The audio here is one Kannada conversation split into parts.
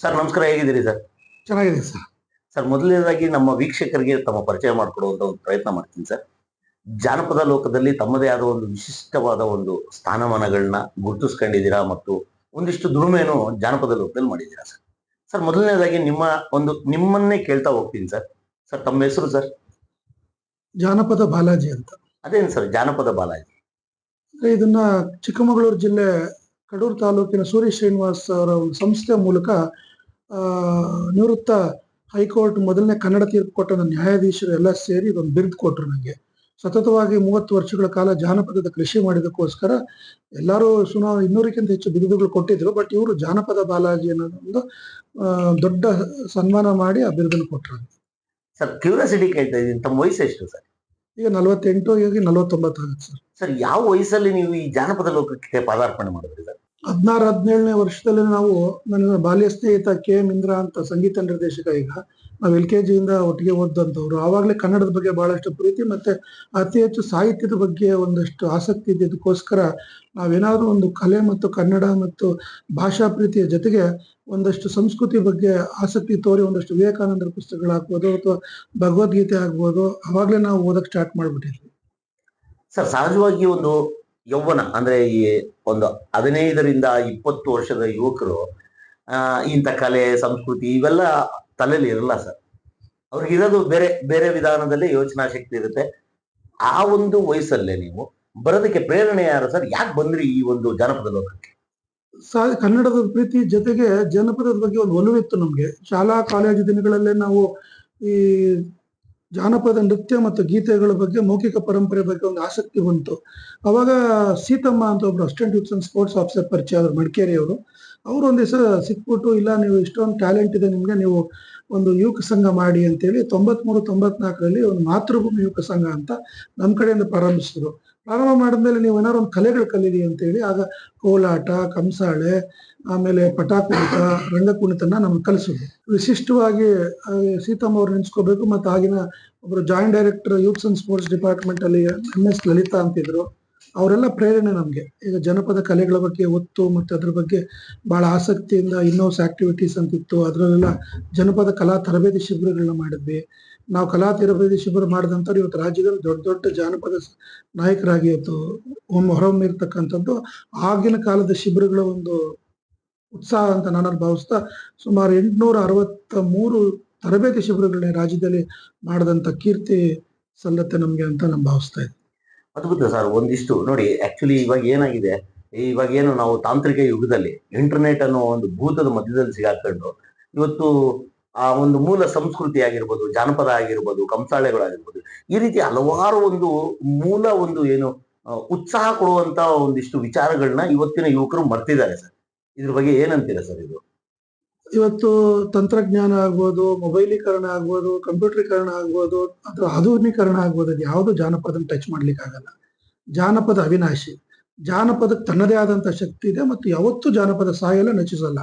ಸರ್ ನಮಸ್ಕಾರ ಹೇಗಿದ್ದೀರಿ ಸರ್? ಚೆನ್ನಾಗಿದೆ ಸರ್. ಸರ್ ಮೊದಲನೇದಾಗಿ ನಮ್ಮ ವೀಕ್ಷಕರಿಗೆ ತಮ್ಮ ಪರಿಚಯ ಮಾಡಿಕೊಡುವಂತ ಒಂದು ಪ್ರಯತ್ನ ಮಾಡ್ತೀನಿ ಸರ್. ಜಾನಪದ ಲೋಕದಲ್ಲಿ ತಮ್ಮದೇ ಆದ ಒಂದು ವಿಶಿಷ್ಟವಾದ ಒಂದು ಸ್ಥಾನಮಾನಗಳನ್ನ ಗುರುತಿಸ್ಕೊಂಡಿದ್ದೀರಾ ಮತ್ತು ಒಂದಿಷ್ಟು ದುಡಿಮೆಯನ್ನು ಜಾನಪದ ಲೋಕದಲ್ಲಿ ಮಾಡಿದ್ದೀರಾ ಸರ್? ಸರ್ ಮೊದಲನೇದಾಗಿ ನಿಮ್ಮ ಒಂದು ನಿಮ್ಮನ್ನೇ ಕೇಳ್ತಾ ಹೋಗ್ತೀನಿ ಸರ್. ಸರ್ ತಮ್ಮ ಹೆಸರು ಸರ್? ಜಾನಪದ ಬಾಲಾಜಿ ಅಂತ. ಅದೇನು ಸರ್ ಜಾನಪದ ಬಾಲಾಜಿ? ಅಂದ್ರೆ ಇದನ್ನ ಚಿಕ್ಕಮಗಳೂರು ಜಿಲ್ಲೆ ಕಡೂರು ತಾಲೂಕಿನ ಸೂರ್ಯ ಶ್ರೀನಿವಾಸ್ ಅವರ ಒಂದು ಸಂಸ್ಥೆ ಮೂಲಕ ನಿವೃತ್ತ ಹೈಕೋರ್ಟ್ ಮೊದಲನೇ ಕನ್ನಡ ತೀರ್ಪು ಕೊಟ್ಟ ನ್ಯಾಯಾಧೀಶರು ಎಲ್ಲ ಸೇರಿ ಇದೊಂದು ಬಿರುದು ಕೊಟ್ರು ನನಗೆ ಸತತವಾಗಿ ಮೂವತ್ತು ವರ್ಷಗಳ ಕಾಲ ಜಾನಪದದ ಕೃಷಿ ಮಾಡಿದಕ್ಕೋಸ್ಕರ ಎಲ್ಲರೂ ಸುಮಾರು ಇನ್ನೂರಕ್ಕಿಂತ ಹೆಚ್ಚು ಬಿರುದುಗಳು ಕೊಟ್ಟಿದ್ರು ಬಟ್ ಇವರು ಜಾನಪದ ಬಾಲಾಜಿ ಅನ್ನೋದೊಂದು ಒಂದು ದೊಡ್ಡ ಸನ್ಮಾನ ಮಾಡಿ ಆ ಬಿರುದನ್ನು ಕೊಟ್ಟರು ಸರ್ ಕ್ಯೂರಿಯಾಸಿಟಿ ಕೇಳ್ತಾ ಇದ್ದೀನಿ ತಮ್ಮ ವಯಸ್ಸು ಎಷ್ಟು ಸರ್? ಈಗ ನಲವತ್ತೆಂಟು ಈಗ ನಲವತ್ತೊಂಬತ್ತು ಆಗುತ್ತೆ ಸರ್. ಸರ್ ಯಾವ ವಯಸ್ಸಲ್ಲಿ ನೀವು ಈ ಜಾನಪದ ಲೋಕಕ್ಕೆ ಪಾದಾರ್ಪಣೆ ಮಾಡಿದ್ರಿ ಸರ್? ಹದಿನಾರು, ಹದಿನೇಳನೇ ವರ್ಷದಲ್ಲಿ ನಾವು ನನ್ನ ಬಾಲ್ಯ ಸ್ನೇಹಿತ ಕೆ ಎಂ ಇಂದ್ರ ಅಂತ ಸಂಗೀತ ನಿರ್ದೇಶಕ ಈಗ. ನಾವು ಎಲ್ ಕೆ ಜಿಯಿಂದ ಒಟ್ಟಿಗೆ ಓದಂತವ್ರು ಆವಾಗಲೇ ಕನ್ನಡದ ಬಗ್ಗೆ ಬಹಳಷ್ಟು ಪ್ರೀತಿ ಮತ್ತೆ ಅತಿ ಹೆಚ್ಚು ಸಾಹಿತ್ಯದ ಬಗ್ಗೆ ಒಂದಷ್ಟು ಆಸಕ್ತಿ ಇದ್ದಿದ್ದಕ್ಕೋಸ್ಕರ ನಾವೇನಾದ್ರೂ ಒಂದು ಕಲೆ ಮತ್ತು ಕನ್ನಡ ಮತ್ತು ಭಾಷಾ ಪ್ರೀತಿಯ ಜೊತೆಗೆ ಒಂದಷ್ಟು ಸಂಸ್ಕೃತಿ ಬಗ್ಗೆ ಆಸಕ್ತಿ ತೋರಿ ಒಂದಷ್ಟು ವಿವೇಕಾನಂದರ ಪುಸ್ತಕಗಳಾಗ್ಬೋದು ಅಥವಾ ಭಗವದ್ಗೀತೆ ಆಗ್ಬೋದು ಆವಾಗಲೇ ನಾವು ಓದಕ್ಕೆ ಸ್ಟಾರ್ಟ್ ಮಾಡ್ಬಿಟ್ಟಿದ್ವಿ. ಸರ್, ಸಹಜವಾಗಿ ಒಂದು ಯೌವನ ಅಂದ್ರೆ ಈ ಒಂದು ಹದಿನೈದರಿಂದ ಇಪ್ಪತ್ತು ವರ್ಷದ ಯುವಕರು ಇಂಥ ಕಲೆ, ಸಂಸ್ಕೃತಿ ಇವೆಲ್ಲ ತಲೆಯಲ್ಲಿ ಇರಲ್ಲ ಸರ್. ಅವ್ರಿಗಿರೋದು ಬೇರೆ ಬೇರೆ ವಿಧಾನದಲ್ಲಿ ಯೋಚನಾ ಶಕ್ತಿ ಇರುತ್ತೆ. ಆ ಒಂದು ವಯಸ್ಸಲ್ಲೇ ನೀವು ಬರೋದಕ್ಕೆ ಪ್ರೇರಣೆ ಯಾರು ಸರ್? ಯಾಕೆ ಬಂದ್ರಿ ಈ ಒಂದು ಜಾನಪದ ಲೋಕಕ್ಕೆ? ಕನ್ನಡದ ಪ್ರೀತಿ ಜೊತೆಗೆ ಜನಪದದ ಬಗ್ಗೆ ಒಂದು ಒಲವಿತ್ತು ನಮ್ಗೆ. ಶಾಲಾ, ಕಾಲೇಜು ದಿನಗಳಲ್ಲೇ ನಾವು ಈ ಜಾನಪದ ನೃತ್ಯ ಮತ್ತು ಗೀತೆಗಳ ಬಗ್ಗೆ ಮೌಖಿಕ ಪರಂಪರೆ ಬಗ್ಗೆ ಒಂದು ಆಸಕ್ತಿ ಬಂತು ಅವಾಗ ಸೀತಮ್ಮ ಅಂತ ಒಬ್ರು assistant youths and sports officer ಪರಿಚಯ ಆದ್ರು, ಮಡಿಕೇರಿಯವರು. ಅವರು ಒಂದ್ ದಿವಸ ಸಿಕ್ಬಿಟ್ಟು, ಇಲ್ಲ, ನೀವು ಇಷ್ಟೊಂದು ಟ್ಯಾಲೆಂಟ್ ಇದೆ, ನಿಮ್ಗೆ ನೀವು ಒಂದು ಯುವಕ ಸಂಘ ಮಾಡಿ ಅಂತೇಳಿ ತೊಂಬತ್ಮೂರು, ತೊಂಬತ್ನಾಲ್ಕರಲ್ಲಿ ಒಂದು ಮಾತೃಭೂಮಿ ಯುವಕ ಸಂಘ ಅಂತ ನಮ್ಮ ಕಡೆಯಿಂದ ಪ್ರಾರಂಭಿಸಿದ್ರು. ಪ್ರಾರಂಭ ಮಾಡಿದ್ಮೇಲೆ ನೀವು ಏನಾದ್ರು ಒಂದು ಕಲೆಗಳು ಕಲೀರಿ ಅಂತೇಳಿ, ಆಗ ಕೋಲಾಟ, ಕಂಸಾಳೆ ಆಮೇಲೆ ಪಟಾಕುಣಿತ ರಂಗಕುಣಿತನ ನಮ್ಗೆ ಕಲಿಸಿದ್ರು ವಿಶಿಷ್ಟವಾಗಿ ಸೀತಮ್ಮ ಅವ್ರು ನೆನ್ಸ್ಕೋಬೇಕು ಮತ್ತು ಆಗಿನ ಒಬ್ರು joint director youths and sports department ಅಲ್ಲಿ ಎಂ ಎಸ್ ಲಲಿತಾ ಅಂತಿದ್ರು. ಅವರೆಲ್ಲ ಪ್ರೇರಣೆ ನಮಗೆ. ಈಗ ಜನಪದ ಕಲೆಗಳ ಬಗ್ಗೆ ಒತ್ತು ಮತ್ತು ಅದ್ರ ಬಗ್ಗೆ ಬಹಳ ಆಸಕ್ತಿಯಿಂದ ಇನ್ನೋಸ್ ಆಕ್ಟಿವಿಟೀಸ್ ಅಂತಿತ್ತು. ಅದರಲ್ಲೆಲ್ಲ ಜನಪದ ಕಲಾ ತರಬೇತಿ ಶಿಬಿರಗಳನ್ನ ಮಾಡಿದ್ವಿ. ನಾವು ಕಲಾ ತರಬೇತಿ ಶಿಬಿರ ಮಾಡಿದಂಥವ್ರು ಇವತ್ತು ರಾಜ್ಯದಲ್ಲಿ ದೊಡ್ಡ ದೊಡ್ಡ ಜಾನಪದ ನಾಯಕರಾಗಿ ಇವತ್ತು ಹೊರಹೊಮ್ಮಿರ್ತಕ್ಕಂಥದ್ದು ಆಗಿನ ಕಾಲದ ಶಿಬಿರಗಳ ಒಂದು ಉತ್ಸಾಹ ಅಂತ ನಾನು ಭಾವಿಸ್ತಾ ಸುಮಾರು ಎಂಟುನೂರ ಅರವತ್ತ ಮೂರು ತರಬೇತಿ ಶಿಬಿರಗಳನ್ನ ರಾಜ್ಯದಲ್ಲಿ ಮಾಡಿದಂಥ ಕೀರ್ತಿ ಸಲ್ಲತ್ತೆ ನಮ್ಗೆ ಅಂತ ನಾನು ಭಾವಿಸ್ತಾ ಇದ್ದೀನಿ. ಅದ್ಭುತ ಸರ್, ಒಂದಿಷ್ಟು. ನೋಡಿ ಆಕ್ಚುಲಿ ಇವಾಗ ಏನಾಗಿದೆ, ಇವಾಗ ಏನು ನಾವು ತಾಂತ್ರಿಕ ಯುಗದಲ್ಲಿ ಇಂಟರ್ನೆಟ್ ಅನ್ನೋ ಒಂದು ಭೂತದ ಮಧ್ಯದಲ್ಲಿ ಸಿಗಾಕೊಂಡು ಇವತ್ತು ಆ ಒಂದು ಮೂಲ ಸಂಸ್ಕೃತಿ ಆಗಿರ್ಬೋದು, ಜಾನಪದ ಆಗಿರ್ಬೋದು, ಕಂಸಾಳೆಗಳಾಗಿರ್ಬೋದು, ಈ ರೀತಿ ಹಲವಾರು ಒಂದು ಮೂಲ ಒಂದು ಏನು ಉತ್ಸಾಹ ಕೊಡುವಂತ ಒಂದಿಷ್ಟು ವಿಚಾರಗಳನ್ನ ಇವತ್ತಿನ ಯುವಕರು ಮರ್ತಿದ್ದಾರೆ ಸರ್. ಇದ್ರ ಬಗ್ಗೆ ಏನಂತೀರಾ ಸರ್ ಇದು? ಇವತ್ತು ತಂತ್ರಜ್ಞಾನ ಆಗ್ಬೋದು, ಮೊಬೈಲೀಕರಣ ಆಗ್ಬೋದು, ಕಂಪ್ಯೂಟರೀಕರಣ ಆಗ್ಬೋದು, ಅಥವಾ ಆಧುನೀಕರಣ ಆಗ್ಬೋದು, ಅದು ಯಾವುದು ಜಾನಪದನ ಟಚ್ ಮಾಡ್ಲಿಕ್ಕೆ ಆಗಲ್ಲ. ಜಾನಪದ ಅವಿನಾಶಿ. ಜಾನಪದಕ್ಕೆ ತನ್ನದೇ ಆದಂತ ಶಕ್ತಿ ಇದೆ ಮತ್ತು ಯಾವತ್ತೂ ಜಾನಪದ ಸಾಯಲ್ಲ ನಚಿಸಲ್ಲ.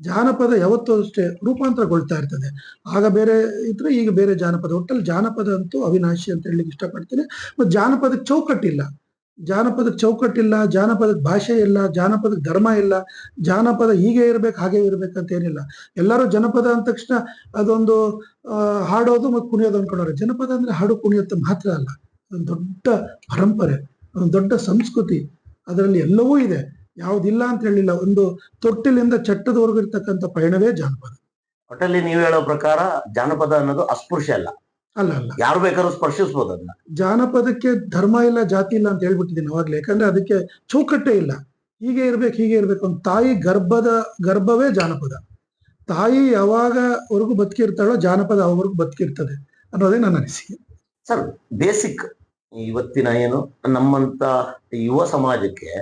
ಜಾನಪದ ಯಾವತ್ತೂ ಅಷ್ಟೇ ರೂಪಾಂತರಗೊಳ್ತಾ ಇರ್ತದೆ. ಆಗ ಬೇರೆ ಇದ್ರೆ ಈಗ ಬೇರೆ ಜಾನಪದ. ಒಟ್ಟಲ್ಲಿ ಜಾನಪದ ಅಂತೂ ಅವಿನಾಶಿ ಅಂತ ಹೇಳಲಿಕ್ಕೆ ಇಷ್ಟಪಡ್ತೀನಿ. ಮತ್ತು ಜಾನಪದಕ್ಕೆ ಚೌಕಟ್ಟಿಲ್ಲ. ಜಾನಪದಕ್ಕೆ ಚೌಕಟ್ಟಿಲ್ಲ ಜಾನಪದ ಭಾಷೆ ಇಲ್ಲ, ಜಾನಪದ ಧರ್ಮ ಇಲ್ಲ, ಜಾನಪದ ಹೀಗೆ ಇರ್ಬೇಕು, ಹಾಗೆ ಇರ್ಬೇಕಂತ ಏನಿಲ್ಲ. ಎಲ್ಲರೂ ಜನಪದ ಅಂದ ತಕ್ಷಣ ಅದೊಂದು ಹಾಡೋದು ಮತ್ತು ಕುಣಿಯೋದು ಅನ್ಕೊಂಡವ್ರೆ. ಜನಪದ ಅಂದ್ರೆ ಹಾಡು ಕುಣಿಯೋದು ಮಾತ್ರ ಅಲ್ಲ. ಒಂದು ದೊಡ್ಡ ಪರಂಪರೆ ಒಂದು ದೊಡ್ಡ ಸಂಸ್ಕೃತಿ. ಅದರಲ್ಲಿ ಎಲ್ಲವೂ ಇದೆ. ಯಾವುದಿಲ್ಲ ಅಂತ ಹೇಳಿಲ್ಲ. ಒಂದು ತೊಟ್ಟಿಲಿಂದ ಚಟ್ಟದವರೆಗೂ ಇರ್ತಕ್ಕಂಥ ಪಯಣವೇ ಜಾನಪದ. ಒಟ್ಟಲ್ಲಿ ನೀವು ಹೇಳೋ ಪ್ರಕಾರ ಜಾನಪದ ಅನ್ನೋದು ಅಸ್ಪೃಶ್ಯ ಅಲ್ಲ. ಅಲ್ಲ ಅಲ್ಲ. ಯಾರು ಬೇಕಾದ್ರೂ ಸ್ಪರ್ಶಿಸಬಹುದು ಅದನ್ನ. ಜಾನಪದಕ್ಕೆ ಧರ್ಮ ಇಲ್ಲ ಜಾತಿ ಇಲ್ಲ ಅಂತ ಹೇಳ್ಬಿಟ್ಟಿದ್ದೀನಿ ಅವಾಗ್ಲೇ. ಯಾಕಂದ್ರೆ ಅದಕ್ಕೆ ಚೌಕಟ್ಟೆ ಇಲ್ಲ. ಹೀಗೆ ಇರ್ಬೇಕು ಹೀಗೆ ಇರ್ಬೇಕು ಒಂದು ತಾಯಿ ಗರ್ಭದ ಗರ್ಭವೇ ಜಾನಪದ. ತಾಯಿ ಯಾವಾಗವರೆಗೂ ಬದುಕಿರ್ತಾಳೋ ಜಾನಪದ ಅವರೆಗೂ ಬದುಕಿರ್ತದೆ ಅನ್ನೋದೇ ನನ್ನ ಅನಿಸಿಕೆ. ಸರ್ ಬೇಸಿಕ್ ಇವತ್ತಿನ ಏನು ನಮ್ಮಂತ ಯುವ ಸಮಾಜಕ್ಕೆ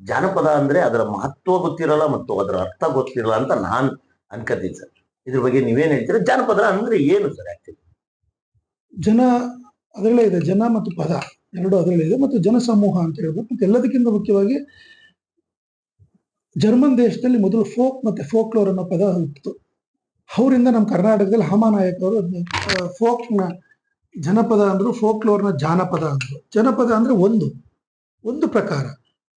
ಜಾನಪದ ಅಂದ್ರೆ ಅದರ ಮಹತ್ವ ಗೊತ್ತಿರಲ್ಲ ಮತ್ತು ಅದರ ಅರ್ಥ ಗೊತ್ತಿರಲ್ಲ ಅಂತ ನಾನು ಅನ್ಕೋತೀನಿ ಸರ್. ಇದ್ರ ಬಗ್ಗೆ ನೀವೇನ್ ಹೇಳ್ತೀರಾ? ಜಾನಪದ ಅಂದ್ರೆ ಏನು ಸರ್ ಆಕ್ಚುಲಿ ಜನ ಅದರಲ್ಲೇ ಇದೆ, ಜನ ಮತ್ತು ಪದ ಎರಡು ಅದರಲ್ಲೇ ಇದೆ ಮತ್ತು ಜನಸಮೂಹ ಅಂತ ಹೇಳ್ಬೋದು. ಮತ್ತು ಎಲ್ಲದಕ್ಕಿಂತ ಮುಖ್ಯವಾಗಿ ಜರ್ಮನ್ ದೇಶದಲ್ಲಿ ಮೊದಲು ಫೋಕ್ ಮತ್ತೆ ಫೋಕ್ಲೋರ್ ಅನ್ನೋ ಪದ ಹುಟ್ಟಿತು ಅವರಿಂದ ನಮ್ಮ ಕರ್ನಾಟಕದಲ್ಲಿ ಹಮಾನಾಯಕ್ ಅವರು ಫೋಕ್ನ ಜನಪದ ಅಂದ್ರು, ಫೋಕ್ಲೋರ್ನ ಜಾನಪದ ಅಂದ್ರು. ಜನಪದ ಅಂದ್ರೆ ಒಂದು ಒಂದು ಪ್ರಕಾರ.